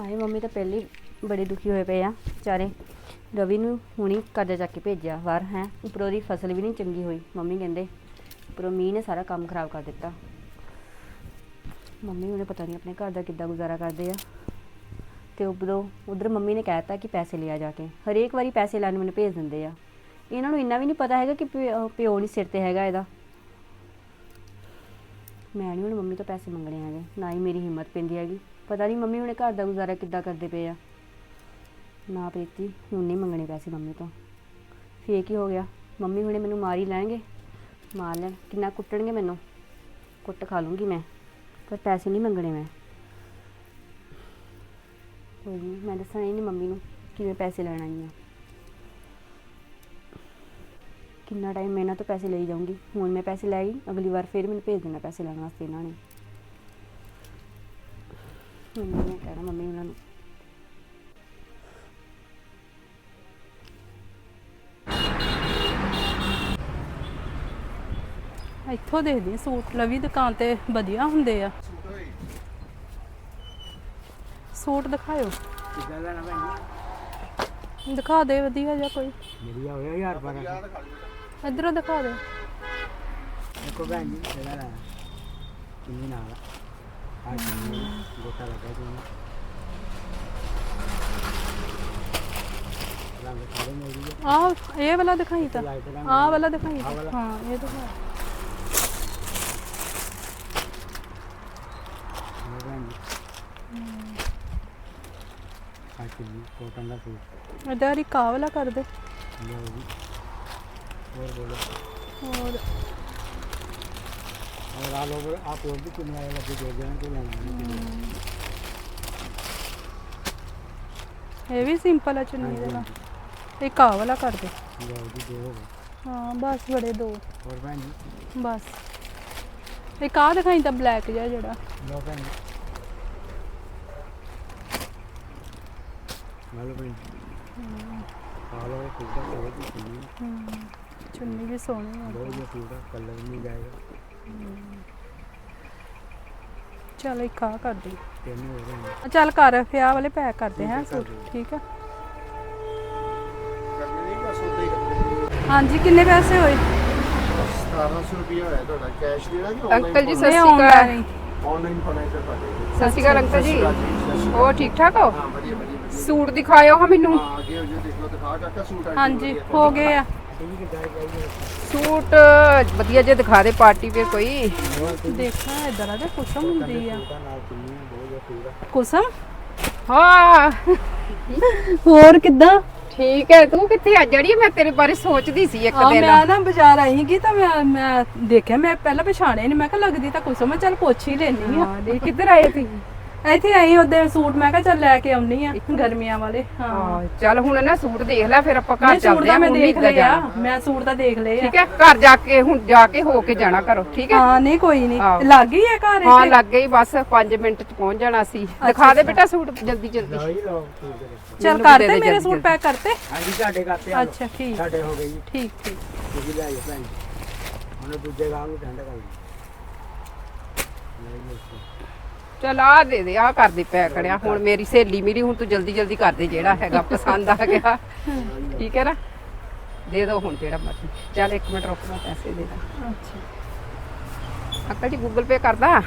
ਹਾਏ, ਮੰਮੀ ਤਾਂ ਪਹਿਲੇ ਬੜੇ ਦੁਖੀ ਹੋਏ ਪਏ ਆ। ਵਿਚਾਰੇ, ਰਵੀ ਨੂੰ ਹੁਣੀ ਕਰਜ਼ਾ ਚੱਕ ਕੇ ਭੇਜਿਆ ਬਾਹਰ, ਹੈ। ਉੱਪਰੋਂ ਦੀ ਫਸਲ ਵੀ ਨਹੀਂ ਚੰਗੀ ਹੋਈ। ਮੰਮੀ ਕਹਿੰਦੇ, ਉੱਪਰੋਂ ਮੀਂਹ ਨੇ ਸਾਰਾ ਕੰਮ ਖਰਾਬ ਕਰ ਦਿੱਤਾ। ਮੰਮੀ ਉਹਨੇ ਪਤਾ ਨਹੀਂ ਆਪਣੇ ਘਰ ਦਾ ਕਿੱਦਾਂ ਗੁਜ਼ਾਰਾ ਕਰਦੇ ਆ। ਤੇ ਉੱਪਰੋਂ ਉਧਰ ਮੰਮੀ ਨੇ ਕਹਿਤਾ ਕਿ ਪੈਸੇ ਲਿਆ ਜਾ ਕੇ। ਹਰੇਕ ਵਾਰੀ ਪੈਸੇ ਲੈਣ ਮੈਨੂੰ ਭੇਜ ਦਿੰਦੇ ਆ। ਇਹਨਾਂ ਨੂੰ ਇੰਨਾ ਵੀ ਨਹੀਂ ਪਤਾ ਹੈਗਾ ਕਿ ਪਿਓ ਪਿਓ ਨਹੀਂ ਸਿਰ ਤੇ ਹੈਗਾ ਇਹਦਾ। ਮੈਂ ਨਹੀਂ ਹੁਣ ਮੰਮੀ ਤੋਂ ਪੈਸੇ ਮੰਗਣੇ ਹੈਗੇ, ਨਾ ਹੀ ਮੇਰੀ ਹਿੰਮਤ ਪੈਂਦੀ ਹੈਗੀ। ਪਤਾ ਨਹੀਂ ਮੰਮੀ ਹੁਣੇ ਘਰ ਦਾ ਗੁਜ਼ਾਰਾ ਕਿੱਦਾਂ ਕਰਦੇ ਪਏ ਆ। ਨਾ ਪ੍ਰੀਤੀ ਹੁਣ ਨਹੀਂ ਮੰਗਣੇ ਪੈਸੇ ਮੰਮੀ ਤੋਂ। ਫੇਰ ਕੀ ਹੋ ਗਿਆ? ਮੰਮੀ ਹੁਣੇ ਮੈਨੂੰ ਮਾਰ ਹੀ ਲੈਣਗੇ। ਮਾਰ ਲੈਣ, ਕਿੰਨਾ ਕੁੱਟਣਗੇ ਮੈਨੂੰ? ਕੁੱਟ ਖਾ ਲੂੰਗੀ ਮੈਂ, ਪਰ ਪੈਸੇ ਨਹੀਂ ਮੰਗਣੇ ਮੈਂ। ਕੋਈ ਨਹੀਂ ਮੈਂ ਦੱਸਣਾ ਹੀ ਨਹੀਂ ਮੰਮੀ ਨੂੰ ਕਿਵੇਂ ਪੈਸੇ ਲੈਣ ਆਈ ਆ। ਕਿੰਨਾ ਟਾਈਮ ਮੈਂ ਇਹਨਾਂ ਤੋਂ ਪੈਸੇ ਲਈ ਜਾਊਂਗੀ? ਹੁਣ ਮੈਂ ਪੈਸੇ ਲੈ ਗਈ ਅਗਲੀ ਵਾਰ ਫਿਰ ਮੈਨੂੰ ਭੇਜ ਦੇਣਾ ਪੈਸੇ ਲੈਣ ਵਾਸਤੇ ਇਹਨਾਂ ਨੇ। ਮੰਮੀ ਨੇ ਕਹਿਣਾ ਮੰਮੀ ਉਹਨਾਂ ਨੂੰ। ਇੱਥੋਂ ਦੇਖਦੀ ਹਾਂ ਸੂਟ ਲਵੀ ਦੁਕਾਨ ਤੇ ਵਧੀਆ ਹੁੰਦੇ ਆ। ਸੂਟ ਦਿਖਾਇਓ। ਕਿੱਦਾਂ ਲੈਣਾ ਭੈਣ ਦਿਖਾ ਦੇ ਵਧੀਆ ਜਿਹਾ ਕੋਈ। ਮੇਰੀ ਹੋਇਆ ਯਾਰ ਪਰ ਇਧਰੋਂ ਦਿਖਾ ਦੇ। ਦੇਖੋ ਭੈਣ ਜੀ ਕਿਹੜਾ ਲੈਣਾ। ਕਿੰਨੀ ਨਾਲ ਆ। ਜੀ ਗੋਟਾ ਲੱਗਾ ਜੀ ਰੰਗ ਸਾਰੇ ਮੇਰੀ ਹੈ ਆਹ ਇਹ ਵਾਲਾ ਦਿਖਾਈ ਤਾਂ ਲਾਈਟ ਰੰਗ ਆਹ ਵਾਲਾ ਦਿਖਾਈ ਆਹ ਵਾਲਾ? ਤਾਂ। ਹਾਂ ਇਹ ਦਿਖਾ ਇਹ और ऑल ओवर आप और भी कितने आए लगे दे देना तो लेना ਇਹ ਵੀ ਸਿੰਪਲ ਆ ਚੁੰਨੀ ਦੇ ਨਾਲ ਇੱਕ ਆਹ ਵਾਲਾ ਕਰ ਦੇ लो जी दो हो गए ਹਾਂ ਬਸ ਬੜੇ ਦੋ और भैन जी ਬਸ ਇੱਕ ਆਹ ਦਿਖਾਈ ਤਾਂ ਬਲੈਕ ਜਿਹਾ ਜਿਹੜਾ लो भैन जी हेलो भैन जी ऑल ओवर सूट का कलर भी सुनिए ਹਮ, ਚੁੰਨੀ ਵੀ ਸੋਹਣੀ ਆ दो ये सूट का कलर नहीं जाएगा ਚਲ ਇੱਕ ਆ ਆ ਚੱਲ ਕਰ ਫਿਰ ਵਾਲੇ ਪੈਕ ਕਰਦੇ ਹਾਂ ਠੀਕ ਆ ਹਾਂਜੀ ਕਿੰਨੇ ਪੈਸੇ ਹੋਏ? 1700 ਰੁਪਏ ਹੋਇਆ ਤੁਹਾਡਾ ਕੈਸ਼ ਦੇਣਾ ਕਿ ਆਨਲਾਈਨ ਅੰਕਲ ਜੀ ਸਤਿ ਨਹੀਂ ਅੰਕਲ ਜੀ। ਹੋਰ ਠੀਕ ਠਾਕ ਹੋ? ਸੂਟ ਦਿਖਾਇਓ ਹਾਂ ਮੈਨੂੰ। ਹਾਂਜੀ ਹੋ ਗਏ ਆ। ਸੂਟ ਵਧੀਆ ਜੇ ਦਿਖਾ ਦੇ ਪਾਰਟੀ ਵੇਅਰ ਕੋਈ। ਹੋਰ ਕਿੱਦਾਂ? ਠੀਕ ਹੈ ਤੂੰ ਕਿੱਥੇ ਆ? ਜੜੀ ਮੈਂ ਤੇਰੇ ਬਾਰੇ ਸੋਚਦੀ ਸੀ ਇੱਕ ਦਿਨ। ਮੈਂ ਨਾ ਬਾਜ਼ਾਰ ਆਈ ਗਈ ਤਾਂ ਮੈਂ ਮੈਂ ਦੇਖਿਆ ਮੈਂ ਪਹਿਲਾਂ ਪਛਾਣਿਆ ਨਹੀਂ ਮੈਂ ਕਿਹਾ ਲੱਗਦੀ ਤਾਂ ਕੁਸਮ ਚੱਲ ਪੁੱਛ ਹੀ ਲੈਣੀ ਆ। ਕਿੱਧਰ ਆਏ ਤੁਸੀਂ? ਇੱਥੇ ਆਈ ਉਹਦੇ ਸੂਟ ਮੈਂ ਕਿਹਾ ਚੱਲ ਲੈ ਕੇ ਆਉਣੀ ਆ ਗਰਮੀਆਂ ਵਾਲੇ ਹਾਂ। ਚੱਲ ਹੁਣ ਨਾ ਸੂਟ ਦੇਖ ਲੈ ਫਿਰ ਆਪਾਂ ਘਰ ਚੱਲਦੇ ਆ ਮੈਂ ਦੇਖ ਲਿਆ ਮੈਂ ਸੂਟ ਦਾ ਦੇਖ ਲਏ ਠੀਕ ਹੈ ਘਰ ਜਾ ਕੇ ਹੁਣ ਜਾ ਕੇ ਹੋ ਕੇ ਜਾਣਾ ਕਰੋ ਠੀਕ ਹੈ? ਹਾਂ ਨਹੀਂ ਕੋਈ ਨਹੀਂ। ਲੱਗ ਗਈ ਆ ਘਰ ਹਾਂ ਲੱਗ ਗਈ ਬਸ 5 ਮਿੰਟ ਚ ਪਹੁੰਚ ਜਾਣਾ ਸੀ। ਦਿਖਾ ਦੇ ਬੇਟਾ ਸੂਟ ਜਲਦੀ ਜਲਦੀ। ਚੱਲ ਮੈਨੂੰ ਦੇ ਮੇਰੇ ਸੂਟ ਪੈਕ ਕਰਤੇ ਹਾਂਜੀ ਤੁਹਾਡੇ ਕਰਤੇ ਆ ਅੱਛਾ ਠੀਕ। ਸਾਡੇ ਹੋ ਗਏ ਜੀ। ਠੀਕ ਠੀਕ। ਤੁਸੀਂ ਲੈ ਜਾਓ ਭੈਣ ਜੀ। ਹੁਣ ਦੂਜੇ ਗਾਂ ਨੂੰ ਠੰਡ ਕਰ ਲਈ। ਲੈ ਲਓ ਇਸ ਚਲ ਆ ਦੇ ਦੇ ਆ ਕਰ ਦੇ ਪੈ ਕੜਿਆ ਹੁਣ ਮੇਰੀ ਸਹੇਲੀ ਮੇਰੀ ਹੁਣ ਤੂੰ ਜਲਦੀ ਜਲਦੀ ਕਰ ਦੇ ਜਿਹੜਾ ਹੈਗਾ ਪਸੰਦ ਆ ਗਿਆ। ਠੀਕ ਹੈ ਨਾ? ਦੇ ਦੋ ਹੁਣ ਜਿਹੜਾ ਮਰਜ਼ੀ। ਚੱਲ ਇੱਕ ਮਿੰਟ ਰੁਕ ਮੈਂ ਪੈਸੇ ਦੇ ਦਾਂ। ਅੱਛਾ। ਅੰਕਲ ਜੀ ਗੂਗਲ ਪੇ ਕਰਦਾ?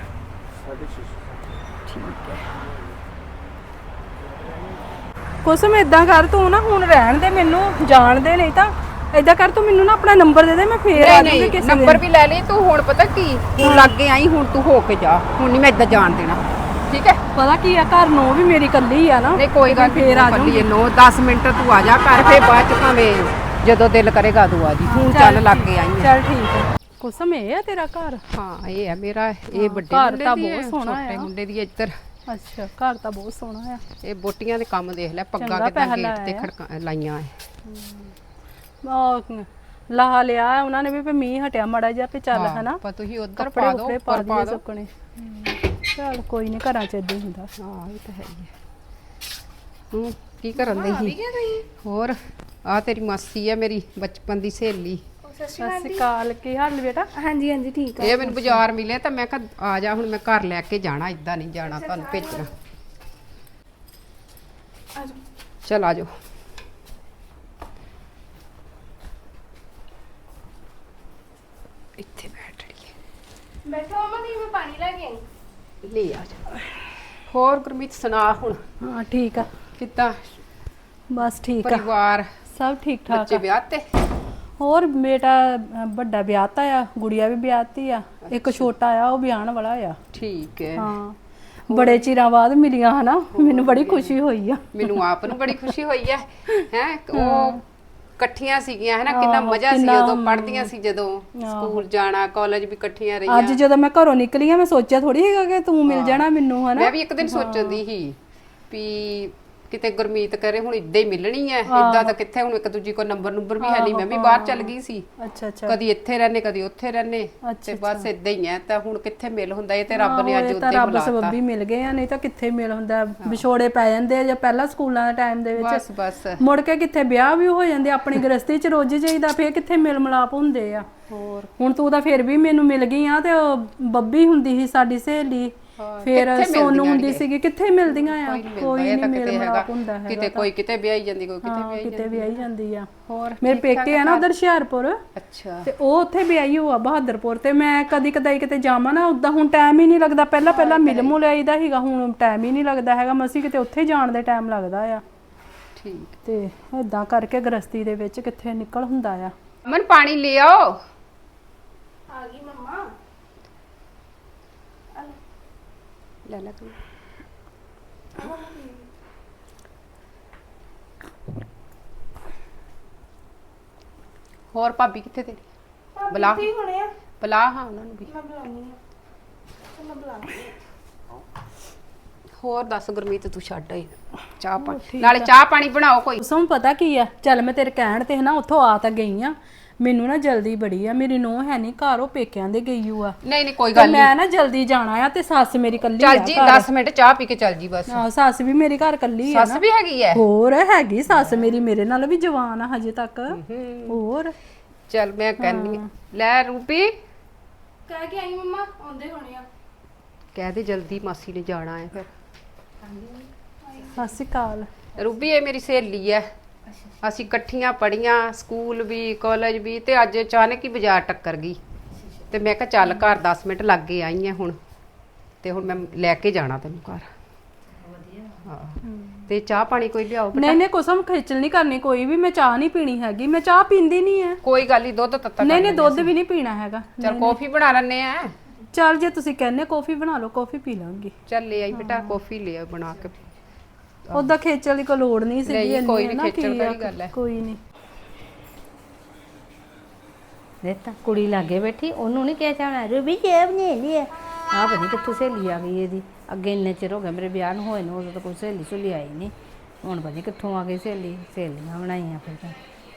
ਕੁਸਮ ਇਦਾਂ ਕਰ ਤੂੰ ਨਾ ਹੁਣ ਰਹਿਣ ਦੇ ਮੈਨੂੰ ਜਾਣ ਦੇ ਨਹੀਂ ਤਾਂ। ਇਦਾਂ ਕਰ ਤੂੰ ਮੈਨੂੰ ਨਾ ਆਪਣਾ ਨੰਬਰ ਦੇ ਦੇ ਮੈਂ ਫੇਰ ਆ ਜਾਊਂਗੀ ਕਿਸੇ ਨੰਬਰ ਵੀ ਲੈ ਲਈ ਤੂੰ ਹੁਣ ਪਤਾ ਕੀ? ਹੁਣ ਲੱਗ ਕੇ ਆਈ ਹੁਣ ਤੂੰ ਹੋ ਕੇ ਜਾ। ਹੁਣ ਨਹੀਂ ਮੈਂ ਇਦਾਂ ਜਾਣ ਦੇਣਾ। ਠੀਕ ਹੈ? ਪਤਾ ਕੀ ਆ ਘਰ ਨੂੰ ਵੀ ਮੇਰੀ ਕੱਲੀ ਆ ਨਾ। ਨਹੀਂ ਕੋਈ ਗੱਲ ਨਹੀਂ ਫੇਰ ਆ ਕੱਲੀ 9 10 ਮਿੰਟ ਤੂੰ ਆ ਜਾ ਕਰ ਫੇ ਬਾਅਦ ਚ ਭਾਵੇਂ ਜਦੋਂ ਦਿਲ ਕਰੇਗਾ ਤੂੰ ਆ ਜੀ। ਹੁਣ ਚੱਲ ਲੱਗ ਕੇ ਆਈ ਆ। ਚੱਲ ਠੀਕ ਹੈ ਕੁਸਮ ਇਹ ਆ ਤੇਰਾ ਘਰ? ਹਾਂ ਇਹ ਹੈ ਮੇਰਾ ਇਹ ਵੱਡੇ ਘਰ ਤਾਂ ਦੀ ਬਹੁਤ ਸੋਹਣਾ ਆ। ਮੁੰਡੇ ਦੀ ਇੱਧਰ। ਅੱਛਾ ਘਰ ਤਾਂ ਬਹੁਤ ਸੋਹਣਾ ਆ। ਇਹ ਬੋਟੀਆਂ ਦੇ ਕੰਮ ਦੇਖ ਲੈ ਪੱਗਾਂ ਕਿਦਾਂ ਗੇਟ ਤੇ। ਖੜਕਾ ਲਾਈਆਂ ਐ ਉਹ ਲਾ ਲਿਆ ਉਹਨਾਂ ਨੇ ਵੀ ਮੀਂਹ ਹਟਿਆ ਮੜਾ ਜਿਹਾ ਵੀ ਚੱਲ ਹਨਾ। ਪਰ ਤੁਸੀਂ ਉੱਧਰ ਪਾ ਦਿਓ ਉੱਪਰੇ ਪਾ ਸੁੱਕਣੇ। ਚੱਲ ਕੋਈ ਨਹੀਂ ਘਰਾਂ ਚ ਹੀ ਹੁੰਦਾ। ਹਾਂ ਇਹ ਤਾਂ ਹੈ ਹੀ ਹੈ ਹੂੰ ਕੀ ਕਰਨ ਦੇ ਸੀ? ਹੋਰ ਆ ਤੇਰੀ ਮਾਸੀ ਹੈ ਮੇਰੀ ਬਚਪਨ ਦੀ ਸਹੇਲੀ। ਸਤਿ ਸ਼੍ਰੀ ਅਕਾਲ ਕੀ ਹਾਲ ਬੇਟਾ? ਹਾਂਜੀ ਹਾਂਜੀ ਠੀਕ ਇਹ ਮੈਨੂੰ ਬਾਜ਼ਾਰ ਮਿਲੇ ਤਾਂ ਮੈਂ ਕਿਹਾ ਆ ਜਾ ਹੁਣ ਮੈਂ ਘਰ ਲੈ ਕੇ ਜਾਣਾ ਇਦਾਂ ਨਹੀਂ ਜਾਣਾ ਤੁਹਾਨੂੰ ਭੇਜਣਾ। ਚਲ ਆ ਜਾਓ। ਇੱਥੇ ਬੈਠ ਰਹੀ ਬੈਠੋ ਮਮਾ ਦੀ ਮੈਂ ਪਾਣੀ ਲੈ ਕੇ ਆਈ। ਲੈ ਆ ਜਾ। ਹੋਰ ਗੁਰਮੀਤ ਸੁਣਾ ਹੁਣ? ਹਾਂ ਠੀਕ ਆ। ਕਿੱਦਾਂ? ਬਸ ਠੀਕ ਆ। ਪਰਿਵਾਰ? ਸਭ ਠੀਕ ਠਾਕ ਬੱਚੇ ਆ ਵਿਆਹ ਤੇ? ਹੋਰ ਬੇਟਾ ਅ, ਵੱਡਾ ਵਿਆਹਤਾ ਆ ਗੁੜੀਆ ਵੀ ਵਿਆਹਤੀ ਆ। ਇੱਕ ਛੋਟਾ ਆ ਉਹ ਵਿਆਹਣ ਵਾਲਾ ਆ। ਠੀਕ ਹੈ। ਹਾਂ। ਬੜੇ ਚਿਰਾਂ ਬਾਅਦ ਮਿਲੀਆਂ ਹਨਾ। ਮੈਨੂੰ ਬੜੀ ਖੁਸ਼ੀ ਹੋਈ ਆ। ਮੈਨੂੰ ਆਪ ਨੂੰ ਬੜੀ ਖੁਸ਼ੀ ਹੋਈ ਹੈ? ਹੈ। ਉਹ ਇਕੱਠੀਆਂ ਸੀਗੀਆਂ ਹੈ ਨਾ ਕਿੰਨਾ ਆਹੋ, ਮਜ਼ਾ ਸੀ ਕਿੰਨਾ, ਉਦੋਂ ਪੜ੍ਹਦੀਆਂ ਸੀ ਜਦੋਂ ਸਕੂਲ ਜਾਣਾ ਕਾਲਜ ਵੀ ਇਕੱਠੀਆਂ ਰਹੀਆਂ। ਅੱਜ ਜਦੋਂ ਮੈਂ ਘਰੋਂ ਨਿਕਲੀ ਆ ਮੈਂ ਸੋਚਿਆ ਥੋੜੀ ਹੈਗਾ ਕਿ ਤੂੰ ਮਿਲ ਜਾਣਾ ਮੈਨੂੰ ਹਨਾ? ਮੈਂ ਵੀ ਇੱਕ ਦਿਨ ਸੋਚਦੀ ਸੀ ਵੀ ਕਿਤੇ ਗੁਰਮੀਤ ਕਰੇ ਹੁਣ ਇੱਦਾਂ ਹੀ ਮਿਲਣੀ ਹੈ। ਇਦਾਂ ਤਾਂ ਕਿੱਥੇ ਹੁਣ ਇੱਕ ਦੂਜੀ ਕੋ ਨੰਬਰ ਨੰਬਰ ਵੀ ਹੈ ਨਹੀਂ। ਮੈਂ ਵੀ ਬਾਹਰ ਚੱਲ ਗਈ ਸੀ। ਅੱਛਾ ਅੱਛਾ। ਕਦੀ ਇੱਥੇ ਰਹਿੰਦੇ ਕਦੀ ਉੱਥੇ ਰਹਿੰਦੇ। ਤੇ ਬਸ ਇਦਾਂ ਹੀ ਹੈ। ਤਾਂ ਹੁਣ ਕਿੱਥੇ ਮਿਲ ਹੁੰਦਾ ਇਹ ਤੇ ਰੱਬ ਨੇ ਅੱਜ ਉੱਤੇ ਰੱਬ ਬੁਲਾਤਾ। ਸਬੱਬੀ ਮਿਲ ਗਏ ਆ ਨਹੀਂ ਤਾਂ ਕਿੱਥੇ ਮਿਲ ਹੁੰਦਾ? ਵਿਛੋੜੇ ਪੈ ਜਾਂਦੇ ਆ ਜਾਂ ਪਹਿਲਾਂ ਸਕੂਲਾਂ ਦੇ ਟਾਈਮ ਦੇ ਵਿੱਚ। ਬਸ ਬਸ। ਮੁੜ ਕੇ ਕਿੱਥੇ ਵਿਆਹ ਵੀ ਹੋ ਜਾਂਦੇ ਆਪਣੀ ਗ੍ਰਸਤੀ ਚ ਰੋਜ਼ ਜਾਈਦਾ ਫੇਰ ਕਿੱਥੇ ਮਿਲ ਮਲਾਪ ਹੁੰਦੇ ਆ। ਹੋਰ। ਹੁਣ ਤੂੰ ਤਾਂ ਫੇਰ ਵੀ ਮੈਨੂੰ ਮਿਲ ਗਈ ਆ ਤੇ ਉਹ ਬੱਬੀ ਹੁੰਦੀ ਸੀ ਸਾਡੀ ਸਹੇਲੀ। ਫੇਰ ਕਿੱਥੇ ਸੋਨੂ ਮਿਲਦੀਆਂ ਹੁੰਦੀ? ਸੀਗੀ ਕਿੱਥੇ ਮਿਲਦੀਆਂ ਆ? ਕੋਈ ਨਹੀਂ ਮਿਲਦਾ ਹੈਗਾ। ਹੁੰਦਾ ਹੈ ਕਿਤੇ ਕੋਈ ਕਿਤੇ ਵਿਆਹੀ ਜਾਂਦੀ ਕੋਈ ਕਿਤੇ ਹਾਂ ਵਿਆਹੀ ਕਿਤੇ ਵੀ ਆਈ ਜਾਂਦੀ ਆ। ਹੋਰ ਮੇਰੇ ਪੇਕੇ ਆ ਨਾ ਉਧਰ ਹੁਸ਼ਿਆਰਪੁਰ ਅੱਛਾ। ਤੇ ਉਹ ਉੱਥੇ ਵਿਆਹੀ ਹੋਆ ਬਹਾਦਰਪੁਰ। ਤੇ ਮੈਂ ਕਦੀ ਕਦਾਈ ਕਿਤੇ ਜਾਵਾਂ ਨਾ ਉਦਾਂ ਹੁਣ ਟਾਈਮ ਹੀ ਨਹੀਂ ਲੱਗਦਾ। ਪਹਿਲਾਂ ਪਹਿਲਾਂ ਮਿਲ ਮੁਲ ਆਈਦਾ ਸੀਗਾ ਹੁਣ ਟਾਈਮ ਹੀ ਨਹੀਂ ਲੱਗਦਾ ਹੈਗਾ। ਮਸੀ ਕਿਤੇ ਉੱਥੇ ਜਾਣ ਦੇ ਟਾਈਮ ਲੱਗਦਾ ਆ। ਠੀਕ। ਤੇ ਇਦਾਂ ਕਰਕੇ ਗ੍ਰਸਤੀ ਦੇ ਵਿੱਚ ਕਿੱਥੇ ਨਿਕਲ ਹੁੰਦਾ ਆ। ਅਮਨ ਪਾਣੀ ਲੈ ਆਓ ਆ ਗਈ ਮੰਮਾ। ਲੈ ਲੈ ਤੂੰ। ਹੋਰ ਭਾਬੀ ਕਿੱਥੇ ਤੇਰੀ? ਬੁਲਾ। ਹੋਣੇ ਆ। ਬੁਲਾ ਹਾਂ ਉਹਨਾਂ ਨੂੰ ਵੀ। ਮੈਂ ਬੁਲਾਉਣੀ ਆ ਮੈਂ ਬੁਲਾਉਣੀ ਹੋਰ ਦੱਸ ਗੁਰਮੀਤ ਤੂੰ ਛੱਡ ਆਈ। ਚਾਹ ਪਾਣੀ। ਨਾਲੇ ਚਾਹ ਪਾਣੀ ਬਣਾਓ ਕੋਈ। ਸਮ ਪਤਾ ਕੀ ਆ? ਚੱਲ ਮੈਂ ਤੇਰੇ ਕਹਿਣ ਤੇ ਨਾ ਉੱਥੋਂ ਆ ਤਾਂ ਗਈ ਆ। ਮੈਨੂੰ ਨਾ ਜਲਦੀ ਬੜੀ ਆ ਮੇਰੀ ਨੂੰਹ ਹੈ ਨਹੀਂ ਘਰ ਉਹ ਪੇਕਿਆਂ ਦੇ ਗਈ ਓ ਆ। ਨਹੀਂ ਨਹੀਂ ਕੋਈ ਤੇ ਗੱਲ ਨਹੀਂ ਮੈਂ ਨਾ। ਜਲਦੀ ਜਾਣਾ ਆ ਤੇ ਸੱਸ ਮੇਰੀ ਕੱਲੀ ਆ ਚੱਲ ਜੀ 10 ਮਿੰਟ ਚਾਹ ਪੀ ਕੇ ਚੱਲ ਜੀ ਬਸ। ਆਹ, ਸੱਸ ਵੀ ਮੇਰੀ ਘਰ ਕੱਲੀ ਆ ਸੱਸ ਵੀ ਹੈਗੀ ਐ? ਹੋਰ ਹੈਗੀ ਸੱਸ ਮੇਰੀ ਮੇਰੇ ਨਾਲ ਵੀ ਜਵਾਨ ਆ ਹਜੇ ਤੱਕ। ਹੋਰ? ਚੱਲ ਮੈਂ ਕਹਿੰਨੀ ਆਂ। ਲੈ ਰੂਪੀ। ਕਹਿ ਕੇ ਆਈ ਮੰਮਾ ਆਉਂਦੇ ਹੋਣੇ ਆ। ਕਹਿ ਦੇ ਜਲਦੀ ਮਾਸੀ ਨੇ ਜਾਣਾ ਹੈ ਫਿਰ। ਸਤਿ ਸ਼੍ਰੀ ਅਕਾਲ। ਰੂਬੀ ਇਹ ਮੇਰੀ ਸਹੇਲੀ ਐ। ਅਸੀਂ ਇਕੱਠੀਆਂ ਪੜੀਆਂ ਸਕੂਲ ਵੀ ਕਾਲਜ ਵੀ ਤੇ ਅੱਜ ਅਚਾਨਕ ਹੀ ਬਾਜ਼ਾਰ ਟੱਕਰ ਗਈ। ਤੇ ਮੈਂ ਕਿਹਾ ਚੱਲ ਘਰ 10 ਮਿੰਟ ਲੱਗ ਕੇ ਆਈ ਆ ਹੁਣ। ਤੇ ਹੁਣ ਮੈਂ ਲੈ ਕੇ ਜਾਣਾ ਤੈਨੂੰ ਘਰ। ਹਾਂ। ਤੇ ਚਾਹ ਪਾਣੀ ਕੋਈ ਲਿਆਓ ਨਹੀਂ ਨਹੀਂ ਕੋਸਮ ਖੇਚਲ ਨਹੀਂ ਕਰਨੀ ਕੋਈ ਵੀ ਮੈਂ ਚਾਹ ਨਹੀਂ ਪੀਣੀ ਹੈਗੀ ਮੈਂ ਚਾਹ ਪੀਂਦੀ ਨਹੀਂ ਐ। ਕੋਈ ਗੱਲ ਨਹੀਂ ਦੁੱਧ ਤੱਤਾ ਨਹੀਂ ਨਹੀਂ ਦੁੱਧ ਵੀ ਨਹੀਂ ਪੀਣਾ ਹੈਗਾ। ਚੱਲ ਕੌਫੀ ਬਣਾ ਲੈਣੇ ਆ। ਚੱਲ ਜੇ ਤੁਸੀਂ ਕਹਿੰਦੇ ਕੌਫੀ ਬਣਾ ਲਓ ਕੌਫੀ ਪੀ ਲਾਂਗੀ। ਚੱਲ ਲੈ ਆਈ ਬੇਟਾ ਕੌਫੀ ਲੈ ਆ ਬਣਾ ਕੇ। ਉਹਦਾ ਖੇਚਲ ਦੀ ਕੋਈ ਲੋੜ ਨਹੀਂ ਸੀਗੀ ਨਹੀਂ, ਕੋਈ ਹੈ ਨਹੀਂ, ਨਾ, ਖੇਚਲ ਕੀ ਵਾਲੀ ਗੱਲ ਹੈ। ਕੋਈ ਨਹੀਂ ਦੇਖਤਾ ਕੁੜੀ ਲਾਗੇ ਬੈਠੀ ਉਹਨੂੰ ਨਹੀਂ ਕਿਹਾ ਚਾਹਣਾ ਰੂਬੀ ਜੇਬ ਨਹੀਂ ਲਈ ਆ ਪਤਾ ਨਹੀਂ ਕਿੱਥੋਂ ਸਹੇਲੀ ਆ ਗਈ ਇਹਦੀ। ਅੱਗੇ ਇੰਨੇ ਚਿਰ ਹੋ ਗਿਆ ਮੇਰੇ ਵਿਆਹ ਨੂੰ ਹੋਏ ਨੂੰ ਉਦੋਂ ਤਾਂ ਕੋਈ ਸਹੇਲੀ ਸੁਲੀ ਆਈ ਨਹੀਂ ਹੁਣ ਪਤਾ ਨਹੀਂ ਕਿੱਥੋਂ ਆ ਗਈ ਸਹੇਲੀ ਸਹੇਲੀਆਂ ਬਣਾਈਆਂ ਫਿਰ ਤਾਂ।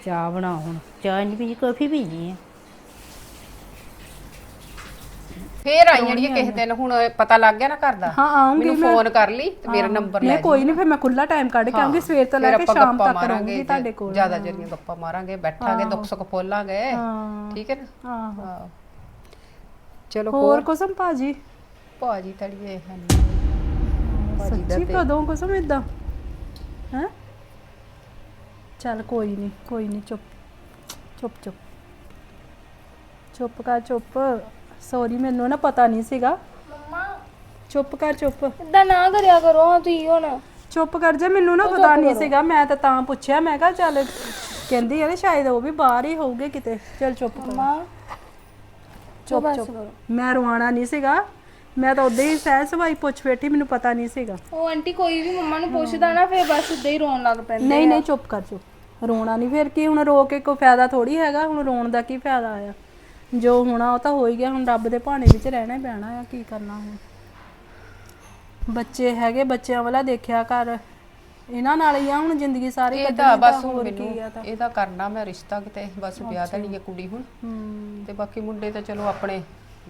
ਚਾਹ ਬਣਾਓ ਹੁਣ ਚਾਹ ਨਹੀਂ ਪੀਣੀ ਕਾਫੀ ਪੀਣੀ ਹੈ। ਫੇਰ ਆਈ ਜਿਹੜੀਆਂ ਕਿਸੇ ਦਿਨ ਹੁਣ ਪਤਾ ਲੱਗ ਗਿਆ ਨਾ ਘਰ ਦਾ। ਹਾਂ ਆਉਂਗੀ ਮੈਨੂੰ ਫੋਨ ਕਰ ਲਈ ਤੇ ਮੇਰਾ ਨੰਬਰ ਲੈ ਨਹੀਂ ਕੋਈ ਨਹੀਂ ਫਿਰ ਮੈਂ ਖੁੱਲਾ ਟਾਈਮ ਕੱਢ ਕੇ ਆਉਂਗੀ ਸਵੇਰ ਤੋਂ ਲੈ ਕੇ ਸ਼ਾਮ ਤੱਕ ਰਹੂੰਗੀ ਤੁਹਾਡੇ ਕੋਲ। ਜ਼ਿਆਦਾ ਜਿਹੜੀਆਂ ਗੱਪਾਂ ਮਾਰਾਂਗੇ ਬੈਠਾਂਗੇ ਦੁੱਖ ਸੁੱਖ ਫੋਲਾਂਗੇ ਠੀਕ ਹੈ ਨਾ? ਆਹੋ। ਹਾਂ। ਚਲੋ ਹੋਰ ਕੁਸਮ ਭਾਜੀ? ਭਾਜੀ ਤੜੀਏ ਹਨ ਸੱਚੀ ਕਦੋਂ ਕੁਸਮ ਇਦਾਂ ਹੈ? ਚੱਲ ਕੋਈ ਨਹੀਂ ਕੋਈ ਨਹੀਂ ਚੁੱਪ। ਚੁੱਪ ਚੁੱਪ। ਚੁੱਪ ਕਰ ਚੁੱਪ। ਸੌਰੀ ਮੈਨੂੰ ਨਾ ਪਤਾ ਨਹੀਂ ਸੀਗਾ। ਮੰਮਾ। ਚੁੱਪ ਕਰ ਚੁੱਪ। ਇਦਾਂ ਨਾ ਕਰਿਆ ਕਰੋ ਹਾਂ ਤੁਸੀਂ ਹੁਣ। ਚੁੱਪ ਕਰ ਜਾ ਮੈਨੂੰ ਨਾ ਪਤਾ ਨਹੀਂ ਸੀਗਾ ਮੈਂ ਤਾਂ ਤਾਂ ਪੁੱਛਿਆ ਮੈਂ ਕਿਹਾ ਚੱਲ ਕਹਿੰਦੀ ਆ ਨਾ ਸ਼ਾਇਦ ਉਹ ਵੀ ਬਾਹਰ ਹੀ ਹੋਊਗੇ ਕਿਤੇ। ਚੱਲ ਚੁੱਪ ਕਰ। ਮਾਂ ਚੁੱਪ ਬਸ ਚੁੱਪ। ਕਰੋ। ਮੈਂ ਰਵਾਣਾ ਨਹੀਂ ਸੀਗਾ। ਮੈਂ ਤਾਂ ਉਦੋਂ ਹੀ ਸਹਿ ਸਵਾਈ ਪੁੱਛ ਬੈਠੀ ਮੈਨੂੰ ਪਤਾ ਨਹੀਂ ਸੀਗਾ। ਉਹ ਆਂਟੀ ਕੋਈ ਵੀ ਮੰਮਾ ਨੂੰ ਪੁੱਛਦਾ ਨਾ ਫਿਰ ਬਸ ਇਦਾਂ ਹੀ ਰੋਣ ਲੱਗ ਪੈਂਦੇ ਨਹੀਂ ਨਹੀਂ ਚੁੱਪ ਕਰ ਚੁੱਪ। ਰੋਣਾ ਨਹੀਂ ਫਿਰ ਕੀ ਹੁਣ ਰੋ ਕੇ ਕੋਈ ਫਾਇਦਾ ਥੋੜੀ ਹੈਗਾ ਹੁਣ ਰੋਣ ਦਾ ਕੀ ਫਾਇਦਾ ਆ। ਜੋ ਹੋਣਾ ਉਹ ਤਾਂ ਹੋ ਹੀ ਗਿਆ ਹੁਣ ਰੱਬ ਦੇ ਭਾਣੇ ਵਿੱਚ ਰਹਿਣਾ ਹੀ ਪੈਣਾ ਆ ਕੀ ਕਰਨਾ ਹੁਣ? ਬੱਚੇ ਹੈਗੇ ਬੱਚਿਆਂ ਵਾਲਾ ਦੇਖਿਆ ਕਰ। ਇਹਨਾਂ ਨਾਲ ਹੀ ਆ ਹੁਣ ਜ਼ਿੰਦਗੀ ਸਾਰੀ ਇਹ ਤਾਂ ਤਾਂ ਬਸ ਹੁਣ ਮੈਨੂੰ ਤਾਂ। ਇਹਦਾ ਕਰਨਾ ਮੈਂ ਰਿਸ਼ਤਾ ਕਿਤੇ ਬਸ ਵਿਆਹ ਦੇਣੀ ਹੈ ਕੁੜੀ ਹੁਣ। ਹੂੰ। ਤੇ ਬਾਕੀ ਮੁੰਡੇ ਤਾਂ ਚਲੋ ਆਪਣੇ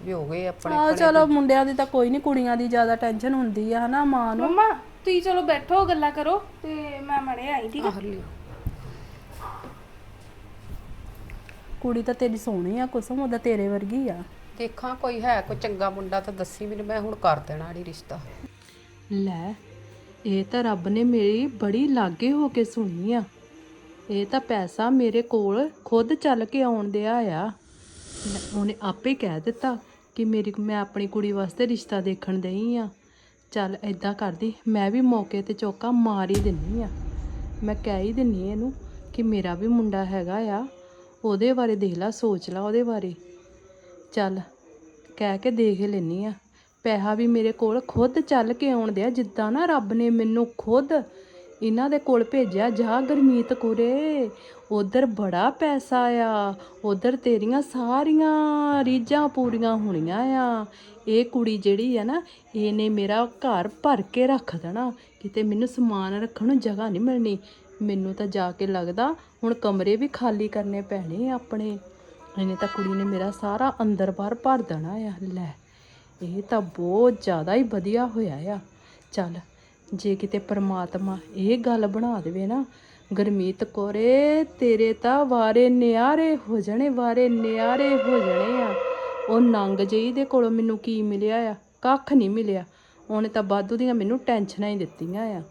ਵੀ ਹੋ ਗਏ ਆਪਣੇ ਆ ਚਲੋ ਮੁੰਡਿਆਂ ਦੀ ਤਾਂ ਕੋਈ ਨਹੀਂ ਕੁੜੀਆਂ ਦੀ ਜ਼ਿਆਦਾ ਟੈਨਸ਼ਨ ਹੁੰਦੀ ਆ ਹਨਾ ਮਾਂ ਨੂੰ। ਮੰਮਾ ਤੁਸੀਂ ਚਲੋ ਬੈਠੋ ਗੱਲਾਂ ਕਰੋ ਤੇ ਮੈਂ ਮੜੇ ਆਈ ਠੀਕ ਆਹ ਲਿਓ। ਕੁੜੀ ਤਾਂ ਤੇਰੀ ਸੋਹਣੀ ਆ ਕੁਸਮ ਉਹਦਾ ਤੇਰੇ ਵਰਗੀ ਆ। ਦੇਖਾਂ ਕੋਈ ਹੈ ਕੋਈ ਚੰਗਾ ਮੁੰਡਾ ਤਾਂ ਦੱਸੀ ਮੈਨੂੰ ਮੈਂ ਹੁਣ ਕਰ ਦੇਣਾ ਨਹੀਂ ਰਿਸ਼ਤਾ। ਲੈ ਇਹ ਤਾਂ ਰੱਬ ਨੇ ਮੇਰੀ ਬੜੀ ਲਾਗੇ ਹੋ ਕੇ ਸੁਣੀ ਆ। ਇਹ ਤਾਂ ਪੈਸਾ ਮੇਰੇ ਕੋਲ ਖੁਦ ਚੱਲ ਕੇ ਆਉਣ ਦਿਆ ਆ। ਲੈ, ਉਹਨੇ ਆਪੇ ਕਹਿ ਦਿੱਤਾ ਕਿ ਮੇਰੀ ਮੈਂ ਆਪਣੀ ਕੁੜੀ ਵਾਸਤੇ ਰਿਸ਼ਤਾ ਦੇਖਣ ਦਈ ਆ। ਚੱਲ ਐਦਾਂ ਕਰਦੀ ਮੈਂ ਵੀ ਮੌਕੇ ਤੇ ਚੌਕਾ ਮਾਰ ਹੀ ਦਿੰਨੀ ਆ। ਮੈਂ ਕਹਿ ਹੀ ਦਿੰਨੀ ਇਹਨੂੰ ਕਿ ਮੇਰਾ ਵੀ ਮੁੰਡਾ ਹੈਗਾ ਆ। ਉਹਦੇ ਬਾਰੇ ਦੇਖ ਲਾ, ਸੋਚ ਲਾ ਉਹਦੇ ਬਾਰੇ। ਚੱਲ, ਕਹਿ ਕੇ ਦੇਖ ਲੈਨੀ ਆ। ਪੈਸਾ ਵੀ ਮੇਰੇ ਕੋਲ ਖੁਦ ਚੱਲ ਕੇ ਆਉਣ ਦਿਆ ਜਿੱਦਾਂ ਨਾ ਰੱਬ ਨੇ ਮੈਨੂੰ ਖੁਦ ਇਹਨਾਂ ਦੇ ਕੋਲ ਭੇਜਿਆ। ਜਾ ਗਰਮੀਤ ਕੁਰੇ, ਉਧਰ ਬੜਾ ਪੈਸਾ ਆ, ਉਧਰ ਤੇਰੀਆਂ ਸਾਰੀਆਂ ਰੀਝਾਂ ਪੂਰੀਆਂ ਹੋਣੀਆਂ ਆ। ਇਹ ਕੁੜੀ ਜਿਹੜੀ ਆ ਨਾ, ਇਹਨੇ ਮੇਰਾ ਘਰ ਭਰ ਕੇ ਰੱਖ ਦੇਣਾ। ਕਿਤੇ ਮੈਨੂੰ ਸਮਾਨ ਰੱਖਣ ਨੂੰ ਜਗ੍ਹਾ ਨਹੀਂ ਮਿਲਣੀ। ਮੈਨੂੰ ਤਾਂ ਜਾ ਕੇ ਲੱਗਦਾ ਹੁਣ ਕਮਰੇ ਵੀ ਖਾਲੀ ਕਰਨੇ ਪੈਣੇ ਆਪਣੇ। ਇਹਨੇ ਤਾਂ ਕੁੜੀ ਨੇ ਮੇਰਾ ਸਾਰਾ ਅੰਦਰ ਬਾਹਰ ਭਰ ਦੇਣਾ ਆ, ਲੈ। ਇਹ ਤਾਂ ਬਹੁਤ ਜ਼ਿਆਦਾ ਹੀ ਵਧੀਆ ਹੋਇਆ ਆ। ਚੱਲ, ਜੇ ਕਿਤੇ ਪ੍ਰਮਾਤਮਾ ਇਹ ਗੱਲ ਬਣਾ ਦੇਵੇ ਨਾ, ਗਰਮੀਤ ਕੋਰੇ, ਤੇਰੇ ਤਾਂ ਵਾਰੇ ਨਿਆਰੇ ਹੋ ਜਾਣੇ, ਵਾਰੇ ਨਿਆਰੇ ਹੋ ਜਾਣੇ ਆ। ਉਹ ਨੰਗ ਜਿਹੀ ਦੇ ਕੋਲੋਂ ਮੈਨੂੰ ਕੀ ਮਿਲਿਆ ਆ? ਕੱਖ ਨਹੀਂ ਮਿਲਿਆ। ਉਹਨੇ ਤਾਂ ਬਾਦੂ ਦੀਆਂ ਮੈਨੂੰ ਟੈਨਸ਼ਨਾਂ ਹੀ ਦਿੱਤੀਆਂ ਆ।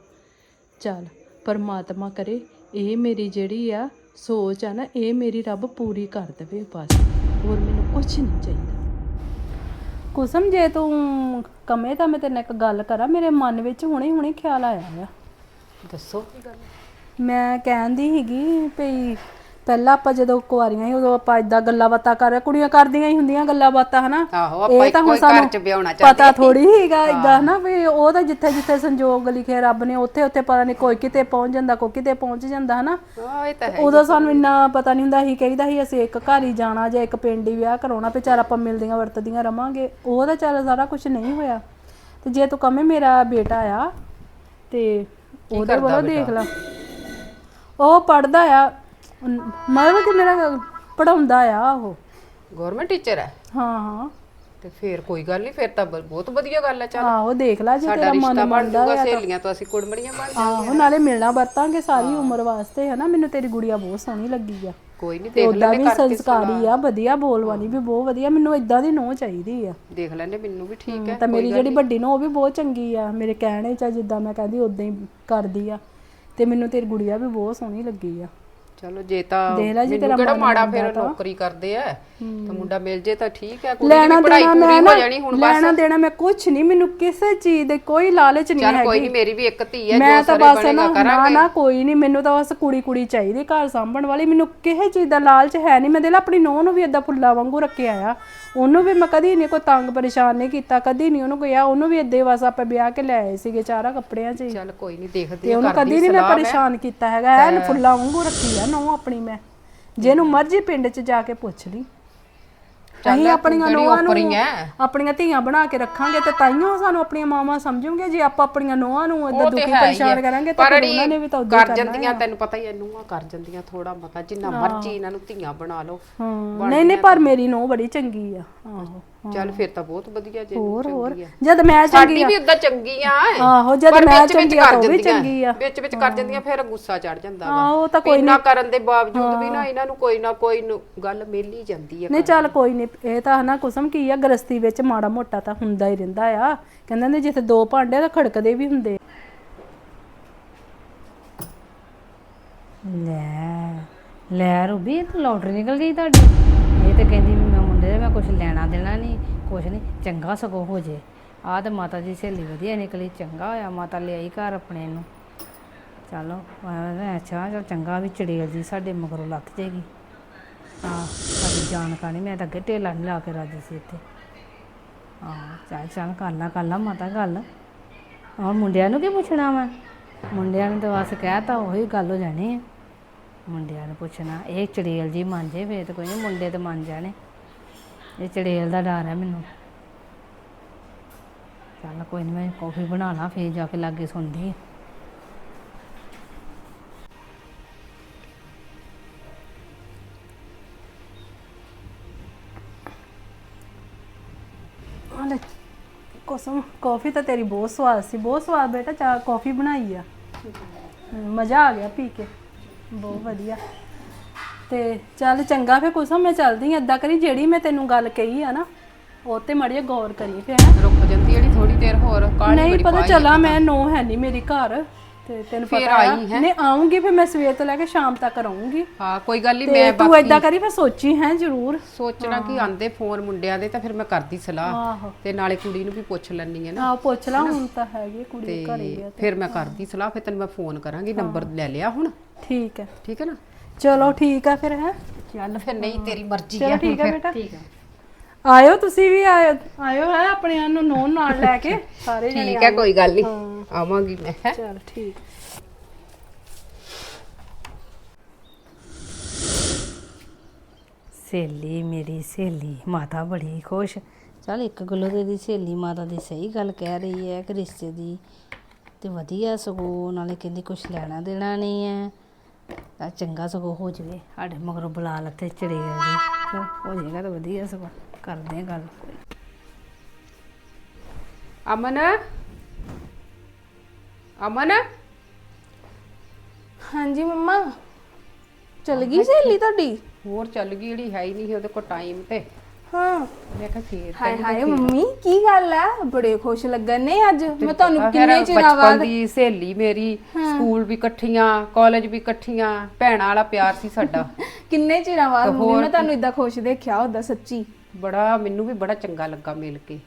ਚੱਲ ਪਰਮਾਤਮਾ ਕਰੇ ਇਹ ਮੇਰੀ ਜਿਹੜੀ ਆ ਸੋਚ ਆ ਨਾ ਇਹ ਮੇਰੀ ਰੱਬ ਪੂਰੀ ਕਰ ਦੇਵੇ ਬਸ। ਹੋਰ ਮੈਨੂੰ ਕੁਝ ਨਹੀਂ ਚਾਹੀਦਾ। ਕੁਸਮ ਜੇ ਤੂੰ ਕਮੇ ਤਾਂ ਮੈਂ ਤੇਰੇ ਨਾਲ ਇੱਕ ਗੱਲ ਕਰਾਂ ਮੇਰੇ ਮਨ ਵਿੱਚ ਹੁਣੇ ਹੁਣੇ ਖਿਆਲ ਆਇਆ ਆ। ਦੱਸੋ। ਮੈਂ ਕਹਿੰਦੀ ਸੀਗੀ ਭਈ ਪਹਿਲਾਂ ਆਪਾਂ ਜਦੋਂ ਕੁਆਰੀਆਂ ਸੀ ਉਦੋਂ ਆਪਾਂ ਇਦਾਂ ਗੱਲਾਂ ਬਾਤਾਂ ਕਰ ਕੁੜੀਆਂ ਕਰਦੀਆਂ ਹੀ ਹੁੰਦੀਆਂ ਗੱਲਾਂ ਬਾਤਾਂ ਹਨਾ? ਆਹੋ, ਆਪਾਂ ਇਹ ਤਾਂ ਇੱਕੋ ਹੁਣ ਹੀ ਘਰ ਸਾਨੂੰ ਚ ਵਿਆਹੁਣਾ ਪਤਾ ਥੋੜੀ ਹੀਗਾ ਇਦਾਂ ਨਾ ਵੀ ਉਹ ਤਾਂ ਜਿੱਥੇ ਜਿੱਥੇ ਸੰਜੋਗ ਲਿਖੇ ਰੱਬ ਨੇ ਉੱਥੇ ਉੱਥੇ ਪਤਾ ਨਹੀਂ ਕੋਈ ਕਿਤੇ ਪਹੁੰਚ ਜਾਂਦਾ ਕੋਈ ਕਿਤੇ ਪਹੁੰਚ ਜਾਂਦਾ ਹਨਾ? ਹਾਂ ਇਹ ਤਾਂ ਹੈ ਉਦੋਂ ਸਾਨੂੰ ਇੰਨਾ ਪਤਾ ਨਹੀਂ ਹੁੰਦਾ ਸੀ ਕਹੀਦਾ ਸੀ ਅਸੀਂ ਇੱਕ ਘਰ ਹੀ ਜਾਣਾ ਜਾਂ ਇੱਕ ਪਿੰਡ ਹੀ ਵਿਆਹ ਕਰਾਉਣਾ ਤੇ ਚੱਲ ਆਪਾਂ ਮਿਲਦੀਆਂ ਵਰਤਦੀਆਂ ਰਵਾਂਗੇ। ਉਹ ਤਾਂ ਚੱਲ ਸਾਰਾ ਕੁਝ ਨਹੀਂ ਹੋਇਆ। ਤੇ ਜੇ ਤੂੰ ਕਵੇਂ ਮੇਰਾ ਬੇਟਾ ਆ ਤੇ ਉਹਦੇ ਵੱਲੋਂ ਦੇਖ ਲਾ। ਉਹ ਪੜਦਾ ਆ ਮਤਲਬ ਕਿ ਮੇਰਾ ਪੜਾਉਂਦਾ ਆ ਉਹ। ਗਵਰਨਮੈਂਟ ਟੀਚਰ ਹੈ? ਹਾਂ ਹਾਂ। ਤੇ ਫੇਰ ਕੋਈ ਗੱਲ ਨਹੀਂ ਫੇਰ ਤਾਂ ਬ- ਬਹੁਤ ਵਧੀਆ ਗੱਲ ਹੈ ਚੱਲ। ਆਹੋ ਦੇਖ ਲੈ ਜੇ ਸਾਡਾ ਤੇਰਾ ਰਿਸ਼ਤਾ ਮਨ ਬਣ ਮੰਨਦਾ ਸਹੇਲੀਆਂ ਤੋਂ ਅਸੀਂ ਕੁੜਮੜੀਆਂ ਬਣ ਜਾ ਆਹੋ ਨਾਲੇ ਮਿਲਣਾ ਵਰਤਾਂਗੇ ਸਾਰੀ ਉਮਰ ਵਾਸਤੇ ਹਨਾ? ਮੈਨੂੰ ਤੇਰੀ ਗੁੜੀਆ ਬਹੁਤ ਸੋਹਣੀ ਲੱਗੀ ਆ। ਕੋਈ ਨਹੀਂ ਤੇ ਦੇਖ ਉਹਦਾ ਲੈਣੇ ਵੀ ਕਰਕੇ ਸੰਸਕਾਰੀ ਆ ਵਧੀਆ ਬੋਲਵਾਨੀ ਵੀ ਬਹੁਤ ਵਧੀਆ ਮੈਨੂੰ ਇਦਾਂ ਦੀ ਨੋਹ ਚਾਹੀਦੀ ਆ। ਦੇਖ ਲੈਣੇ ਮੈਨੂੰ ਵੀ ਠੀਕ ਹੈ ਤਾਂ ਮੇਰੀ ਜਿਹੜੀ ਵੱਡੀ ਨੋਹ ਉਹ ਵੀ ਬਹੁਤ ਚੰਗੀ ਆ ਮੇਰੇ ਕਹਿਣੇ ਚ ਆ, ਜਿੱਦਾਂ ਮੈਂ ਕਹਿੰਦੀ ਉਦਾਂ ਹੀ ਕਰਦੀ ਆ। ਤੇ ਮੈਨੂੰ ਤੇਰੀ ਗੁੜੀਆ ਵੀ ਬਹੁਤ ਸੋਹਣੀ ਲੱਗੀ ਆ। ਚਲੋ ਜੇ ਤਾਂ ਦੇਖ ਲੈ ਜੀ ਮੈਨੂੰ ਤੇਰਾ ਕਿਹੜਾ ਮਨ ਮਾੜਾ ਮੰਨਦਾ ਫਿਰ ਤਾਂ। ਨੌਕਰੀ ਕਰਦੇ ਆ। ਤਾਂ ਮੁੰਡਾ ਮਿਲ ਜੇ ਤਾਂ ਠੀਕ ਹੈ ਕੁੜੀ ਦੀ ਲੈਣਾ ਪੜ੍ਹਾਈ ਦੇਣਾ ਪੂਰੀ ਮੈਂ ਹੋ ਨਾ ਜਾਣੀ ਹੁਣ ਲੈਣਾ ਬਸ ਦੇਣਾ ਮੈਂ ਕੁਝ ਨਹੀਂ ਮੈਨੂੰ ਕਿਸੇ ਚੀਜ਼ ਦੇ ਕੋਈ ਲਾਲਚ ਨਹੀਂ ਚੱਲ ਹੈਗੀ। ਕੋਈ ਨਹੀਂ ਮੇਰੀ ਵੀ ਇੱਕ ਧੀ ਹੈ ਮੈਂ ਜੋ ਤਾਂ ਸਾਰੇ ਬਸ ਬਣੇਗਾ ਨਾ ਨਾ ਕਰਾਂਗੇ। ਨਾ ਕੋਈ ਨਹੀਂ ਮੈਨੂੰ ਤਾਂ ਬਸ ਕੁੜੀ ਕੁੜੀ ਚਾਹੀਦੀ ਘਰ ਸਾਂਭਣ ਵਾਲੀ। ਮੈਨੂੰ ਕਿਸੇ ਚੀਜ਼ ਦਾ ਲਾਲਚ ਹੈ ਨਹੀਂ ਮੈਂ ਦਿਲ ਆਪਣੀ ਨੂੰਹ ਨੂੰ ਵੀ ਏਦਾਂ ਫੁੱਲਾਂ ਵਾਂਗੂ ਰੱਖਿਆ ਆ। ਉਹਨੂੰ ਵੀ ਮੈਂ ਕਦੀ ਨਹੀਂ ਕੋਈ ਤੰਗ ਪਰੇਸ਼ਾਨ ਨਹੀਂ ਕੀਤਾ ਕਦੀ ਨਹੀਂ ਉਹਨੂੰ ਕਿਹਾ ਉਹਨੂੰ ਵੀ ਹੀ ਬਸ ਆਪਾਂ ਵਿਆਹ ਕੇ ਲੈ ਆਏ ਸੀਗੇ ਚਾਰਾ ਕੱਪੜਿਆਂ 'ਚ ਹੀ। ਚੱਲ ਕੋਈ ਨਹੀਂ ਦੇਖਦੇ ਤੇ ਉਹਨੂੰ ਕਦੀ ਨਹੀਂ ਮੈਂ ਪਰੇਸ਼ਾਨ ਕੀਤਾ ਹੈਗਾ ਐਨ ਫੁੱਲਾਂ ਵਾਂਗੂ ਰੱਖੀ ਆ ਨੂੰਹ ਆਪਣੀ ਮੈਂ। ਜਿਹਨੂੰ ਮਰਜ਼ੀ ਪਿੰਡ 'ਚ ਜਾ ਕੇ ਪੁੱਛ ਲਈ। ਅਸੀਂ ਆਪਣੀਆਂ ਨੂੰਹਾਂ ਨੂੰ ਆਪਣੀਆਂ ਧੀਆਂ ਬਣਾ ਕੇ ਰੱਖਾਂਗੇ ਤੇ ਤਾਈਓ ਸਾਨੂੰ ਆਪਣੀਆਂ ਮਾਵਾਂ ਸਮਝੂਗੇ ਜੇ ਆਪਾਂ ਆਪਣੀਆਂ ਨੂੰਹਾਂ ਨੂੰ ਤੇ ਦੁਖੀ ਪਰੇਸ਼ਾਨ। ਕਰਾਂਗੇ ਤਾਂ ਉਹਨਾਂ ਨੇ ਵੀ ਤਾਂ ਉਦਾਂ ਕਰ ਜਾਂਦੀਆਂ ਤੈਨੂੰ ਪਤਾ ਹੀ ਐ ਨੂੰਹਾਂ ਕਰ ਜਾਂਦੀਆਂ ਥੋੜਾ ਮਤਾ ਜਿੰਨਾ ਮਰਜ਼ੀ ਇਹਨਾਂ ਨੂੰ ਧੀਆਂ ਬਣਾ ਲਓ। ਨਹੀਂ ਨਹੀਂ ਪਰ ਮੇਰੀ ਨੂੰਹ ਬੜੀ ਚੰਗੀ ਆ। ਆਹੋ। ਚੱਲ ਫਿਰ ਤਾਂ ਬਹੁਤ ਵਧੀਆ ਜੇ ਹੋਰ ਹੋਰ। ਆ। ਜਦ ਮੈਂ ਚੰਗੀ ਸਾਡੀ ਵੀ ਉਦਾਂ ਚੰਗੀ ਆ ਆਹੋ ਜਦ ਪਰ ਮੈਂ ਵਿੱਚ ਵਿੱਚ ਚੰਗੀ ਆ ਕਰ ਤਾਂ ਉਹ ਵੀ ਜਾਂਦੀਆਂ। ਚੰਗੀ ਆ। ਵਿੱਚ ਵਿੱਚ ਕਰ ਜਾਂਦੀਆਂ ਫਿਰ ਗੁੱਸਾ ਚੜ ਜਾਂਦਾ ਵਾ। ਹਾਂ ਉਹ ਤਾਂ ਕੋਈ ਨਾ ਕਰਨ ਦੇ ਬਾਵਜੂਦ ਵੀ ਨਾ ਇਹਨਾਂ ਨੂੰ ਕੋਈ ਨਾ ਕੋਈ ਨੂੰ ਗੱਲ ਮਿਲ ਹੀ ਜਾਂਦੀ ਹੈ ਨਹੀਂ ਚੱਲ ਕੋਈ ਨਹੀਂ ਇਹ ਤਾਂ ਹਨਾ ਕੁਸਮ ਕੀ ਆ ਗ੍ਰਸਤੀ ਵਿੱਚ ਮਾੜਾ ਮੋਟਾ ਤਾਂ ਹੁੰਦਾ ਹੀ ਰਹਿੰਦਾ ਆ। ਕਹਿੰਦੇ ਨੇ ਜਿੱਥੇ ਦੋ ਭਾਂਡੇ ਆ ਤਾਂ ਖੜਕਦੇ ਵੀ ਹੁੰਦੇ। ਲੈ ਲੈ ਰੂਬੀ ਇਹ ਤਾਂ ਲੋਟਰੀ ਨਿਕਲ ਗਈ ਤੁਹਾਡੀ। ਇਹ ਤੇ ਕਹਿੰਦੀ ਮੁੰਡੇ ਦੇ ਮੈਂ ਕੁਝ ਲੈਣਾ ਦੇਣਾ ਨਹੀਂ ਕੁਝ ਨਹੀਂ, ਚੰਗਾ ਸਗੋਂ ਹੋ ਜੇ। ਆਹ ਤੇ ਮਾਤਾ ਦੀ ਸਹੇਲੀ ਵਧੀਆ ਨਿਕਲੀ, ਚੰਗਾ ਹੋਇਆ, ਮਾਤਾ ਲਿਆਈ ਘਰ ਆਪਣੇ ਨੂੰ। ਚਲੋ ਮੈਂ ਅੱਛਾ ਚਲ ਚੰਗਾ ਵੀ ਚੜੇਲ ਜੀ ਸਾਡੇ ਮਗਰੋਂ ਲੱਥ ਜੇਗੀ। ਹਾਂ ਸਾਡੀ ਜਾਣਕਾਰੀ ਮੈਂ ਤਾਂ ਅੱਗੇ ਢੇਲਾ ਨਹੀਂ ਲਾ ਕੇ ਰਾਜੀ ਸੀ ਇੱਥੇ। ਹਾਂ ਚੱਲ ਚੱਲ, ਕਰ ਲਾ ਕਰ ਲਾ ਮਾਤਾ ਗੱਲ। ਔਰ ਮੁੰਡਿਆਂ ਨੂੰ ਕੀ ਪੁੱਛਣਾ ਮੈਂ ਮੁੰਡਿਆਂ ਨੂੰ ਤਾਂ ਬਸ ਕਹਿਤਾ ਉਹੀ ਗੱਲ ਹੋ ਜਾਣੀ ਹੈ ਮੁੰਡਿਆਂ ਨੂੰ ਪੁੱਛਣਾ, ਇਹ ਚੜੇਲ ਜੀ ਮੰਨ ਜੇ, ਫੇਰ ਤਾਂ ਕੋਈ ਨਹੀਂ ਮੁੰਡੇ ਤੇ ਮੰਨ ਜਾਣੇ। ਇਹ ਚੜੇਲ ਦਾ ਡਰ ਹੈ ਮੈਨੂੰ। ਚੱਲ ਕੋਈ ਨਹੀਂ ਮੈਂ ਕੌਫੀ ਬਣਾ ਲਾਂ ਫੇਰ ਜਾ ਕੇ ਲਾਗੇ ਸੁਣਦੀ ਹਾਂ। ਲੈ ਕੁਸਮ ਕਾਫੀ ਤਾਂ ਤੇਰੀ ਬਹੁਤ ਸਵਾਦ ਸੀ ਬਹੁਤ ਸਵਾਦ ਬੇਟਾ ਚਾਹ ਕਾਫੀ ਬਣਾਈ ਆ। ਮਜ਼ਾ ਆ ਗਿਆ ਪੀ ਕੇ। ਬਹੁਤ ਵਧੀਆ। ਤੇ ਚੱਲ ਚੰਗਾ ਫੇ ਕੁਸਮ ਮੈਂ ਚੱਲਦੀ ਆਂ ਏਦਾਂ ਕਰੀ ਜਿਹੜੀ ਮੈਂ ਤੈਨੂੰ ਗੱਲ ਕਹੀ ਆ ਨਾ ਉਹ ਤੇ ਮੜੀਏ ਗੌਰ ਕਰੀ ਫੇ ਰੁਕ ਜਾਂਦੀ ਜਿਹੜੀ ਥੋੜੀ ਦੇਰ ਹੋਰ ਕਾਹਲੀ ਨਹੀਂ ਬੜੀ ਪਤਾ ਪਾਈ ਚੱਲਾ। ਮੈਂ ਨੋ ਹੈ ਨਹੀਂ ਮੇਰੀ ਘਰ ਤੇ ਤੈਨੂੰ ਫਿਰ ਪਤਾ ਆਈ ਹੈਂ? ਨਹੀਂ ਆਉਂਗੀ ਫਿਰ ਮੈਂ ਸਵੇਰ ਤੋਂ ਲੈ ਕੇ ਸ਼ਾਮ ਤੱਕ ਰਹੂੰਗੀ। ਹਾਂ ਕੋਈ ਗੱਲ ਨਹੀਂ ਤੇ ਮੈਂ ਤੂੰ ਬਾਕੀ ਏਦਾਂ ਕਰੀ ਫਿਰ ਸੋਚੀ ਹੈ ਜ਼ਰੂਰ। ਸੋਚਣਾ ਕਿ ਆਂਦੇ ਫੋਨ ਮੁੰਡਿਆਂ ਦੇ ਤਾਂ ਫਿਰ ਮੈਂ ਕਰਦੀ ਸਲਾਹ। ਆਹੋ। ਤੇ ਨਾਲੇ ਕੁੜੀ ਨੂੰ ਵੀ ਪੁੱਛ ਲੈਣੀ ਹੈ ਨਾ। ਆ ਪੁੱਛ ਲਾ ਹੁਣ ਤਾਂ ਹੈਗੀ ਕੁੜੀ ਤੇ ਘਰੇ ਹੀ ਆ ਫਿਰ ਮੈਂ ਕਰਦੀ ਸਲਾਹ ਫਿਰ ਤੈਨੂੰ ਮੈਂ ਫੋਨ ਕਰਾਂਗੀ ਨੰਬਰ ਲੈ ਲਿਆ ਹੁਣ। ਠੀਕ ਹੈ। ਠੀਕ ਹੈ ਨਾ? ਚਲੋ ਠੀਕ ਆ ਫਿਰ ਹੈ? ਚੱਲ ਫਿਰ ਨਹੀਂ ਤੇਰੀ ਮਰਜ਼ੀ ਚਲੋ ਹੈ ਠੀਕ ਹੈ ਬੇਟਾ। ਠੀਕ ਹੈ ਆਇਓ ਤੁਸੀਂ ਵੀ ਆਇਓ। ਆਇਓ ਹੈ ਆਪਣੇ ਨੂੰ ਨੋਨ ਨਾਲ ਲੈ ਕੇ। ਸਾਰੇ ਜਣੇ ਠੀਕ ਹੈ ਕੋਈ ਗੱਲ ਨਹੀਂ ਆਵਾਂਗੀ ਮੈਂ ਹੈਂ। ਚਲ ਠੀਕ। ਸਹੇਲੀ ਮੇਰੀ ਸਹੇਲੀ ਮਾਤਾ ਬੜੀ ਖੁਸ਼। ਚੱਲ ਇੱਕ ਗੱਲੋਂ ਤੇ ਦੀ ਸਹੇਲੀ ਮਾਤਾ ਦੀ ਸਹੀ ਗੱਲ ਕਹਿ ਰਹੀ ਹੈ ਕਿ ਰਿਸ਼ਤੇ ਦੀ ਤੇ ਵਧੀਆ ਸਗੋਂ ਨਾਲੇ ਕਹਿੰਦੀ ਕੁਝ ਲੈਣਾ ਦੇਣਾ ਨਹੀਂ ਹੈ। ਤਾਂ ਚੰਗਾ ਸਗੋਂ ਹੋ ਜਵੇ। ਸਾਡੇ ਮਗਰੋਂ ਬੁਲਾ ਲੱਤੇ ਚੜੇ ਗਏ ਹੋ ਜਾਏਗਾ ਤਾਂ ਵਧੀਆ ਸਗੋਂ। ਕਰਦੇ ਆ ਗੱਲ। ਅਮਨ? ਅਮਨ? ਹਾਂਜੀ ਮੰਮਾ। ਚਲ ਗਈ ਸਹੇਲੀ ਤੁਹਾਡੀ? ਹੋਰ ਚੱਲ ਗਈ ਜਿਹੜੀ ਹੈ ਹੀ ਨਹੀਂ ਸੀ ਉਹਦੇ ਕੋਲ ਟਾਈਮ ਤੇ। ਹਾਂ। ਮੈਂ ਕਿਹਾ ਫੇਰ ਹਾਏ ਹਾਏ ਮੰਮੀ ਕੀ ਗੱਲ ਹੈ ਬੜੇ ਖੁਸ਼ ਲੱਗਣ ਨੇ ਅੱਜ। ਮੈਂ ਤੁਹਾਨੂੰ ਕਿੰਨੇ ਚਿਰਾਂ ਬਚਪਨ ਬਾਅਦ ਦੀ ਸਹੇਲੀ ਮੇਰੀ ਸਕੂਲ ਵੀ ਇਕੱਠੀਆਂ ਕਾਲਜ ਵੀ ਇਕੱਠੀਆਂ ਭੈਣਾਂ ਵਾਲਾ ਪਿਆਰ ਸੀ ਸਾਡਾ। ਕਿੰਨੇ ਚਿਰਾਂ ਬਾਅਦ ਮੰਮੀ ਮੈਂ ਤੁਹਾਨੂੰ ਇਦਾਂ ਖੁਸ਼ ਦੇਖਿਆ ਉਹਦਾ ਸੱਚੀ। ਬੜਾ ਮੈਨੂੰ ਵੀ ਬੜਾ ਚੰਗਾ ਲੱਗਾ ਮਿਲ ਕੇ।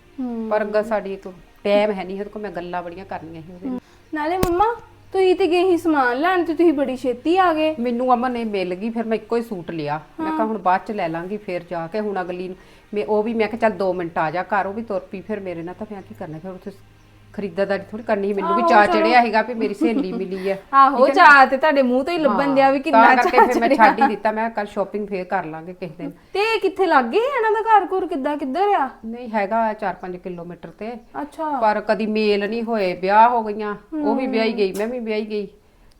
ਪਰ ਅੱਗਾ ਸਾਡੀ ਇੱਕ ਟਾਈਮ ਹੈ ਨਹੀਂ ਉਹਦੇ ਕੋਲ ਮੈਂ ਗੱਲਾਂ ਬੜੀਆਂ ਕਰਨੀਆਂ ਸੀ ਉਹਦੇ। ਨਾਲੇ ਮੰਮਾ ਤੁਸੀਂ ਤੇ ਗਏ ਸੀ ਸਮਾਨ ਲੈਣ ਤੇ ਤੁਸੀਂ ਬੜੀ ਛੇਤੀ ਆ ਗਏ। ਮੈਨੂੰ ਅਮਨ ਨੇ ਮਿਲ ਗਈ ਫਿਰ ਮੈਂ ਇੱਕੋ ਹੀ ਸੂਟ ਲਿਆ। ਮੈਂ ਕਿਹਾ ਹੁਣ ਬਾਅਦ ਚ ਲੈ ਲਾਂਗੀ ਫਿਰ ਜਾ ਕੇ ਹੁਣ ਅਗਲੀ ਨੂੰ- ਮੈਂ ਉਹ ਵੀ ਮੈਂ ਕਿਹਾ ਚੱਲ 2 ਮਿੰਟ ਆ ਜਾ ਘਰ ਉਹ ਵੀ ਤੁਰ ਪਈ ਫਿਰ ਮੇਰੇ ਨਾਲ ਤਾਂ ਮੈਂ ਕੀ ਕਰਨਾ ਫਿਰ ਉੱਥੇ ਖਰੀਦਦਾਰੀ ਥੋੜੀ ਕਰਨੀ ਸੀ ਮੈਨੂੰ ਵੀ ਚਾਅ ਚੜਿਆ ਹੈਗਾ ਵੀ ਮੇਰੀ ਸਹੇਲੀ ਮਿਲੀ ਹੈ ਆਹੋ ਚਾਹ ਤੇ ਤੁਹਾਡੇ ਮੂੰਹ ਤੋਂ ਹੀ ਲੱਭਣ ਦਿਆ ਵੀ ਕਿੰਨਾ ਤਾਂ ਕਰਕੇ ਚਾਹ ਫਿਰ ਮੈਂ ਛੱਡ ਹੀ ਦਿੱਤਾ। ਮੈਂ ਕੱਲ ਸ਼ਾਪਿੰਗ ਫੇਰ ਕਰ ਲਾਂਗੇ ਕਿਸੇ ਦਿਨ। ਤੇ ਇਹ ਕਿੱਥੇ ਲੱਗ ਗਏ ਇਹਨਾਂ ਦਾ ਘਰ ਘੁਰ ਕਿੱਦਾਂ ਕਿੱਧਰ ਆ? ਨਹੀਂ ਹੈਗਾ 4-5 ਕਿਲੋਮੀਟਰ ਤੇ। ਅੱਛਾ। ਪਰ ਕਦੀ ਮੇਲ ਨਹੀਂ ਹੋਏ ਵਿਆਹ ਹੋ ਗਈਆਂ। ਉਹ ਵੀ ਵਿਆਹੀ ਗਈ ਮੈਂ ਵੀ ਵਿਆਹੀ ਗਈ।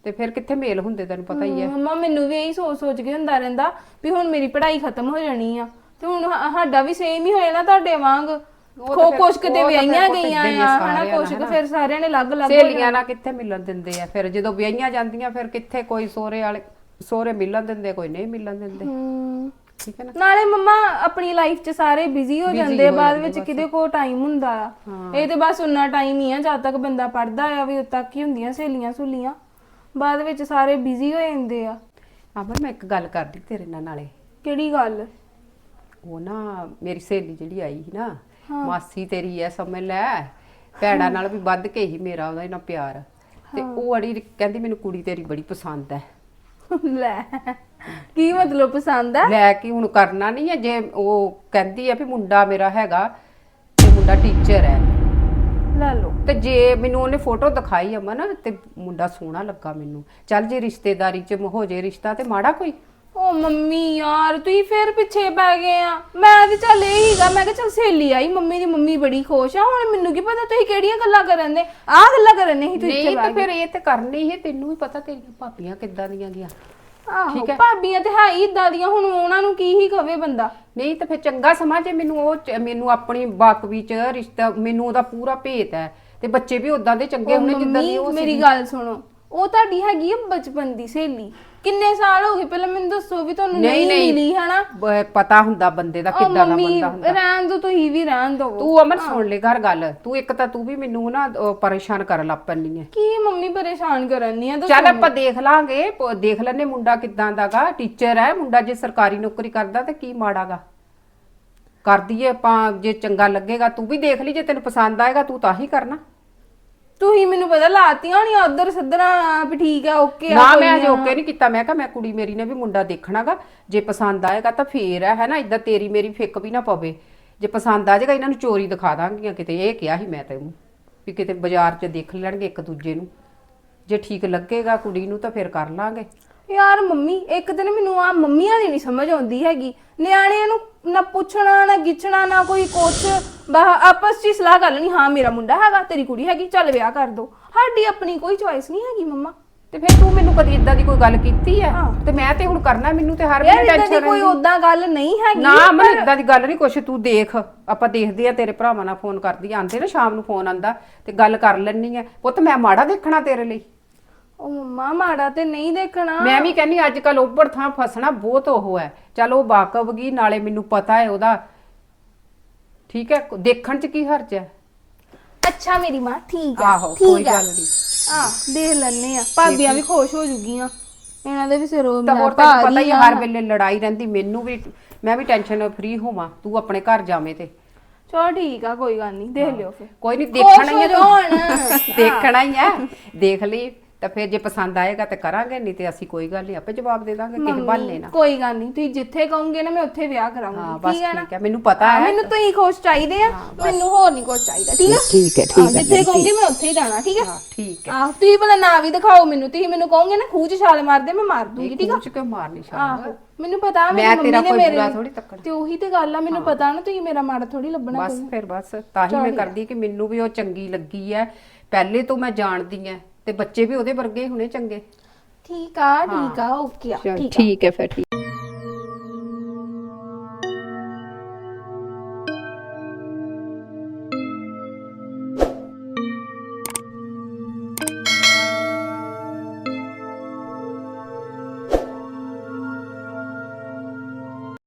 ਤੇ ਫਿਰ ਕਿੱਥੇ ਮੇਲ ਹੁੰਦੇ ਤੈਨੂੰ ਪਤਾ ਹੀ ਹੈ। ਮੰਮਾ ਮੈਨੂੰ ਵੀ ਇਹੀ ਸੋਚ ਸੋਚ ਕੇ ਹੁੰਦਾ ਰਹਿੰਦਾ ਵੀ ਹੁਣ ਮੇਰੀ ਪੜ੍ਹਾਈ ਖਤਮ ਹੋ ਜਾਣੀ ਆ। ਤੇ ਹੁਣ ਸਾਡਾ ਵੀ ਸੇਮ ਹੀ ਹੋਇਆ ਨਾ ਤੁਹਾਡੇ ਵਾਂਗ। ਖੋ ਤਾਂ ਵਿਆਹੀਆਂ ਗਈਆਂ ਆ ਹਨਾ ਸਾਰਿਆਂ ਕੁਛ ਨਾਲ, ਕੁ ਫਿਰ ਸਾਰਿਆਂ ਨੇ ਅਲੱਗ-ਅਲੱਗ ਸਹੇਲੀਆਂ ਨਾਲ ਕਿੱਥੇ ਮਿਲਣ ਦਿੰਦੇ ਆ? ਫਿਰ ਜਦੋਂ ਵਿਆਹੀਆਂ ਜਾਂਦੀਆਂ ਫਿਰ ਕਿੱਥੇ ਕੋਈ ਸੋਹਰੇ ਵਾਲੇ ਸੋਹਰੇ ਮਿਲਣ ਦਿੰਦੇ ਕੋਈ ਨਹੀਂ ਮਿਲਣ ਦਿੰਦੇ। ਹਮ, ਠੀਕ ਹੈ ਨਾ? ਨਾਲੇ ਮੰਮਾ ਆਪਣੀ ਲਾਈਫ 'ਚ ਸਾਰੇ ਬਿਜ਼ੀ ਹੋ ਜਾਂਦੇ ਆ ਬਾਅਦ ਵਿੱਚ ਕਿਤੇ ਕੋ ਟਾਈਮ ਹੁੰਦਾ ਆ। ਇਹ ਤੇ ਬਸ ਉਨਾ ਟਾਈਮ ਹੀ ਆ ਜਦ ਤੱਕ ਬੰਦਾ ਪੜਦਾ ਆ ਵੀ ਉਦ ਤੱਕ ਹੀ ਹੁੰਦੀਆਂ ਸਹੇਲੀਆਂ ਸੁਲੀਆਂ। ਬਾਅਦ ਵਿੱਚ ਸਾਰੇ ਬਿਜ਼ੀ ਹੋ ਜਾਂਦੇ ਆ। ਅਮਰ ਮੈਂ ਇੱਕ ਗੱਲ ਕਰਦੀ ਤੇਰੇ ਨਾਲ ਨਾਲੇ। ਕਿਹੜੀ ਗੱਲ? ਉਹ ਨਾ ਮੇਰੀ ਸਹੇਲੀ ਜਿਹੜੀ ਆਈ ਸੀ ਨਾ ਮਾਸੀ ਤੇਰੀ ਐ ਸਮਝ ਲੈ। ਭੈੜਾ ਨਾਲ ਵੀ ਵੱਧ ਕੇ ਹੀ ਮੇਰਾ ਉਹਦਾ ਇਹਨਾਂ ਪਿਆਰ। ਤੇ ਉਹ ਅੜੀ ਕਹਿੰਦੀ ਮੈਨੂੰ ਕੁੜੀ ਤੇਰੀ ਬੜੀ ਪਸੰਦ ਹੈ ਲੈ ਕੀ ਮਤਲਬ ਪਸੰਦ ਆ ਲੈ ਕੇ ਹੁਣ ਕਰਨਾ ਨਹੀਂ ਹੈ ਜੇ ਉਹ ਕਹਿੰਦੀ ਆ ਵੀ ਮੁੰਡਾ ਮੇਰਾ ਹੈਗਾ ਤੇ ਮੁੰਡਾ ਟੀਚਰ ਹੈ ਲੈ ਲਓ। ਤੇ ਜੇ ਮੈਨੂੰ ਉਹਨੇ ਫੋਟੋ ਦਿਖਾਈ ਅਮਨ ਤੇ ਮੁੰਡਾ ਸੋਹਣਾ ਲੱਗਾ ਮੈਨੂੰ। ਚੱਲ ਜੇ ਰਿਸ਼ਤੇਦਾਰੀ ਚ ਹੋ ਜੇ ਰਿਸ਼ਤਾ ਤੇ ਮਾੜਾ ਕੋਈ। ਓ ਮੰਮੀ ਯਾਰ ਤੁਸੀਂ ਫੇਰ ਪਿੱਛੇ ਪੈ ਗਏ ਆ। ਮੈਂ ਤੇ ਚੱਲ ਇਹ ਹੀਗਾ ਮੈਂ ਕਿਹਾ ਚੱਲ ਸਹੇਲੀ ਆਈ ਮੰਮੀ ਦੀ ਮੰਮੀ ਬੜੀ ਖੁਸ਼ ਆ। ਹੁਣ ਮੈਨੂੰ ਕੀ ਪਤਾ ਤੁਸੀਂ ਕਿਹੜੀਆਂ ਗੱਲਾਂ ਕਰਨ ਦੇ? ਆਹ ਗੱਲਾਂ ਕਰਨ ਨਹੀਂ ਤੁਸੀਂ ਇੱਥੇ ਨਹੀਂ ਬਹਿ ਤਾਂ ਫਿਰ ਇਹ ਤੇ ਕਰਨੀ ਹੀ ਤੈਨੂੰ ਵੀ ਪਤਾ ਤੇਰੀਆਂ ਭਾਬੀਆਂ ਕਿੱਦਾਂ ਦੀਆਂ ਗਿਆ ਆਹੋ ਭਾਬੀਆਂ ਤੇ ਹੈ ਹੀ ਇਦਾਂ ਦੀਆਂ ਹੁਣ ਉਹਨਾਂ ਨੂੰ ਕੀ ਹੀ ਕਵੇ ਬੰਦਾ? ਨਹੀਂ ਤਾਂ ਫਿਰ ਚੰਗਾ ਸਮਾਂ ਜੇ ਮੈਨੂੰ ਉਹ ਚ- ਮੈਨੂੰ ਆਪਣੀ ਬਾਕਵੀ ਚ ਰਿਸ਼ਤਾ ਮੈਨੂੰ ਉਹਦਾ ਪੂਰਾ ਭੇਤ ਹੈ। ਤੇ ਬੱਚੇ ਵੀ ਉਦਾਂ ਦੇ ਚੰਗੇ ਹੋਣੇ ਜਿੱਦਾਂ ਦੀ ਮੰਮੀ ਉਹ ਮੇਰੀ ਗੱਲ ਸੁਣੋ ਉਹ ਤੁਹਾਡੀ ਹੈਗੀ ਆ ਬਚਪਨ ਦੀ ਸਹੇਲੀ। ਕਿੰਨੇ ਸਾਲ ਹੋ ਗਏ? ਪਹਿਲਾਂ ਮੈਨੂੰ ਦੱਸੋ ਵੀ ਤੁਹਾਨੂੰ ਨਹੀਂ, ਨਹੀਂ ਨਹੀਂ। ਮਿਲੀ ਹਨਾ? ਬ- ਪਤਾ ਹੁੰਦਾ ਬੰਦੇ ਦਾ ਉਹ ਕਿੱਦਾਂ ਦਾ ਮੰਮੀ ਬੰਦਾ ਹੁੰਦਾ। ਰਹਿਣ ਦੋ ਤੁਸੀਂ ਵੀ ਰਹਿਣ ਦੋ। ਤੂੰ ਅਮਰ ਸੁਣ ਲੈ ਘਰ ਗੱਲ। ਤੂੰ ਇੱਕ ਤਾਂ ਤੂੰ ਵੀ ਮੈਨੂੰ ਨਾ ਪਰੇਸ਼ਾਨ ਕਰਨ ਲੱਗ ਪੈਣੀ ਹੈ ਕੀ ਮੰਮੀ ਪਰੇਸ਼ਾਨ ਕਰਨੀ ਆ ਚੱਲ ਆਪਾਂ ਦੇਖ ਲਾਂਗੇ। ਪ- ਦੇਖ ਲੈਨੇ ਮੁੰਡਾ ਕਿੱਦਾਂ ਦਾਗਾ ਟੀਚਰ ਹੈ ਮੁੰਡਾ ਜੇ ਸਰਕਾਰੀ ਨੌਕਰੀ ਕਰਦਾ ਤੇ ਕੀ ਮਾੜਾਗਾ ਕਰਦੀ ਏ ਆਪਾਂ ਜੇ ਚੰਗਾ ਲੱਗੇਗਾ ਤੂੰ ਵੀ ਦੇਖ ਲਈ ਜੇ ਤੈਨੂੰ ਪਸੰਦ ਆਏਗਾ ਤੂੰ ਤਾਂ ਹੀ ਕਰਨਾ। ਤੁਸੀਂ ਮੈਨੂੰ ਪਤਾ ਲਾਤੀਆਂ ਹੋਣੀ ਉਧਰ ਸੱਦਰਾ ਵੀ ਠੀਕ ਆ ਓਕੇ ਆ ਨਾ ਮੈਂ ਨਾ। ਓਕੇ ਨਹੀਂ ਕੀਤਾ। ਮੈਂ ਕਿਹਾ ਮੈਂ ਕੁੜੀ ਮੇਰੀ ਨੇ ਵੀ ਮੁੰਡਾ ਦੇਖਣਾਗਾ। ਜੇ ਪਸੰਦ ਆਏਗਾ ਤਾਂ ਫੇਰ ਹੈ ਹੈਨਾ ਇਦਾਂ ਤੇਰੀ ਮੇਰੀ ਫਿੱਕ ਵੀ ਨਾ ਪਵੇ। ਜੇ ਪਸੰਦ ਆ ਜਾਏਗਾ ਇਹਨਾਂ ਨੂੰ ਚੋਰੀ ਦਿਖਾ ਦਾਂਗੀਆਂ ਕਿਤੇ। ਇਹ ਕਿਹਾ ਸੀ ਮੈਂ ਤੈਨੂੰ ਵੀ ਕਿਤੇ ਬਾਜ਼ਾਰ 'ਚ ਦੇਖ ਲੈਣਗੇ ਇੱਕ ਦੂਜੇ ਨੂੰ। ਜੇ ਠੀਕ ਲੱਗੇਗਾ ਕੁੜੀ ਨੂੰ ਤਾਂ ਫਿਰ ਕਰ ਲਾਂਗੇ। ਯਾਰ ਮੰਮੀ ਇੱਕ ਦਿਨ ਮੈਨੂੰ ਆ ਮੰਮੀਆਂ ਦੀ ਨਹੀਂ ਸਮਝ ਆਉਂਦੀ ਹੈਗੀ। ਨਿਆਣਿਆਂ ਨੂੰ ਨਾ ਪੁੱਛਣਾ ਨਾ ਗਿੱਛਣਾ ਨਾ ਕੋਈ ਕੁਛ। ਬਸ ਆਪਸ 'ਚ ਹੀ ਸਲਾਹ ਕਰ ਲੈਣੀ ਹਾਂ ਮੇਰਾ ਮੁੰਡਾ ਹੈਗਾ ਤੇਰੀ ਕੁੜੀ ਹੈਗੀ ਚੱਲ ਵਿਆਹ ਕਰ ਦੋ। ਸਾਡੀ ਆਪਣੀ ਕੋਈ ਚੋਇਸ ਨਹੀਂ ਹੈਗੀ ਮੰਮਾ। ਤੇ ਫਿਰ ਤੂੰ ਮੈਨੂੰ ਕਦੀ ਇਦਾਂ ਦੀ ਕੋਈ ਗੱਲ ਕੀਤੀ ਹੈ? ਤੇ ਮੈਂ ਤੇ ਹੁਣ ਕਰਨਾ ਮੈਨੂੰ ਤੇ ਹਰ ਯਾਰ ਵੇਲੇ ਇਦਾਂ ਦੀ ਟੈਨਸ਼ਨ ਕੋਈ ਉਦਾਂ ਗੱਲ ਨਹੀਂ ਹੈਗੀ ਨਾ ਮੈਂ ਇਦਾਂ ਦੀ ਗੱਲ ਨਹੀਂ ਕੁਛ ਤੂੰ ਦੇਖ। ਆਪਾਂ ਦੇਖਦੇ ਆ ਤੇਰੇ ਭਰਾਵਾਂ ਨਾਲ ਫੋਨ ਕਰਦੀ ਆਂਦੇ ਨਾ ਸ਼ਾਮ ਨੂੰ ਫੋਨ ਆਂਦਾ ਤੇ ਗੱਲ ਕਰ ਲੈਣੀ ਆ। ਪੁੱਤ ਮੈਂ ਮਾੜਾ ਦੇਖਣਾ ਤੇਰੇ ਲਈ। ਉਹ ਮੰਮਾ ਮਾੜਾ ਤੇ ਨਹੀਂ ਦੇਖਣਾ। ਮੈਂ ਵੀ ਕਹਿੰਨੀ ਅੱਜ ਕੱਲ ਉੱਪਰ ਥਾਂ ਫਸਣਾ ਬਹੁਤ ਉਹ ਹੈ। ਚਲ ਉਹ ਵਾਕਫ ਗਈ ਨਾਲੇ ਮੈਨੂੰ ਪਤਾ ਹੈ ਉਹਦਾ। ਠੀਕ ਹੈ ਦੇਖਣ ਚ ਕੀ ਹਰਜ ਹੈ? ਅੱਛਾ ਮੇਰੀ ਮਾਂ ਠੀਕ ਆ ਆਹੋ ਕੋਈ ਠੀਕ ਆ ਗੱਲ ਨਹੀਂ। ਆ ਦੇਖ ਲੈਣੇ ਆ ਭਾਬੀਆਂ ਵੀ ਖੁਸ਼ ਹੋ ਜੂਗੀਆਂ। ਇਹਨਾਂ ਦੇ ਵੀ ਸਿਰੋਂ ਤਾਂ ਹੋਰ ਤੈਨੂੰ ਪਤਾ ਹੀ। ਹਰ ਵੇਲੇ ਲੜਾਈ ਰਹਿੰਦੀ ਮੈਨੂੰ ਵੀ ਮੈਂ ਵੀ ਟੈਨਸ਼ਨ ਫ੍ਰੀ ਹੋਵਾਂ ਤੂੰ ਆਪਣੇ ਘਰ ਜਾਵੇਂ ਤੇ। ਚਲੋ ਠੀਕ ਆ ਕੋਈ ਗੱਲ ਨਹੀਂ ਦੇਖ ਲਿਓ ਫਿਰ। ਕੋਈ ਨਹੀਂ ਦੇਖਣਾ ਹੀ ਹੋ। ਦੇਖਣਾ ਹੀ ਹੈ। ਦੇਖ ਲਈ। ਤਾਂ ਫਿਰ ਜੇ ਪਸੰਦ ਆਏਗਾ ਤੇ ਕਰਾਂਗੇ ਨਹੀਂ ਤੇ ਅਸੀਂ ਕੋਈ ਗੱਲ ਨਹੀਂ ਆਪੇ ਜਵਾਬ ਦੇ ਦਾਂਗੇ ਕਿਸੇ ਬਹਾਨੇ ਨਾਲ। ਕੋਈ ਗੱਲ ਨਹੀਂ ਤੁਸੀਂ ਜਿੱਥੇ ਕਹੋਗੇ ਨਾ ਮੈਂ ਉੱਥੇ ਵਿਆਹ ਹਾਂ ਕਰਾਉਂਗੀ ਬਸ ਠੀਕ ਹੈ ਨਾ? ਠੀਕ ਹੈ ਮੈਨੂੰ ਪਤਾ ਹਾਂ, ਹੈ। ਮੈਨੂੰ ਤੁਸੀਂ ਖੁਸ਼ ਚਾਹੀਦੇ ਆ ਮੈਨੂੰ ਹੋਰ ਨਹੀਂ ਕੁਝ ਚਾਹੀਦਾ ਠੀਕ ਆ ਠੀਕ ਹੈ ਹਾਂ, ਜਿੱਥੇ ਕਹੋਗੇ ਮੈਂ ਉੱਥੇ ਹੀ ਜਾਣਾ ਠੀਕ ਹੈ? ਹਾਂ ਠੀਕ ਹੈ। ਆਹ ਤੁਸੀਂ ਭਲਾ ਨਾ ਵੀ ਦਿਖਾਓ ਮੈਨੂੰ ਤੁਸੀਂ ਮੈਨੂੰ ਕਹੋਗੇ ਨਾ ਖੂਹ ਚ ਛਾਲ ਮਾਰਦੇ ਮੈਂ ਮਾਰ ਦੂੰਗੀ ਠੀਕ ਆ? ਕੁਝ ਕਿਉਂ ਮਾਰਨੀ ਸ਼ਾਮ ਆਹੋ ਮੈਨੂੰ ਪਤਾ ਮੇਰੀ ਮੈਂ ਮੰਮੀ ਤੇਰਾ ਨੇ ਕੋਈ ਮੇਰੇ ਬੁਰਾ ਲਈ- ਥੋੜੀ ਤੱਕਣਾ। ਤੇ ਉਹੀ ਤੇ ਗੱਲ ਆ ਮੈਨੂੰ ਪਤਾ ਨਾ ਤੁਸੀਂ ਮੇਰਾ ਮਾੜਾ ਥੋੜੀ ਲੱਭਣਾ ਬਸ ਫਿਰ ਬਸ ਤਾਂ ਹੀ ਮੈਂ ਕਰਦੀ ਕਿ ਮੈਨੂੰ ਵੀ ਉਹ ਚੰਗੀ ਲੱਗੀ ਹੈ। ਪਹਿਲੇ ਤੋਂ ਮੈਂ ਜਾਣਦੀ ਐ ਤੇ ਬੱਚੇ ਵੀ ਉਹਦੇ ਵਰਗੇ ਹੀ ਹੁਣੇ ਚੰਗੇ। ਠੀਕ ਆ ਠੀਕ ਆ ਓਕੇ ਆ ਠੀਕ ਆ। ਠੀਕ ਹੈ ਫਿਰ ਠੀਕ।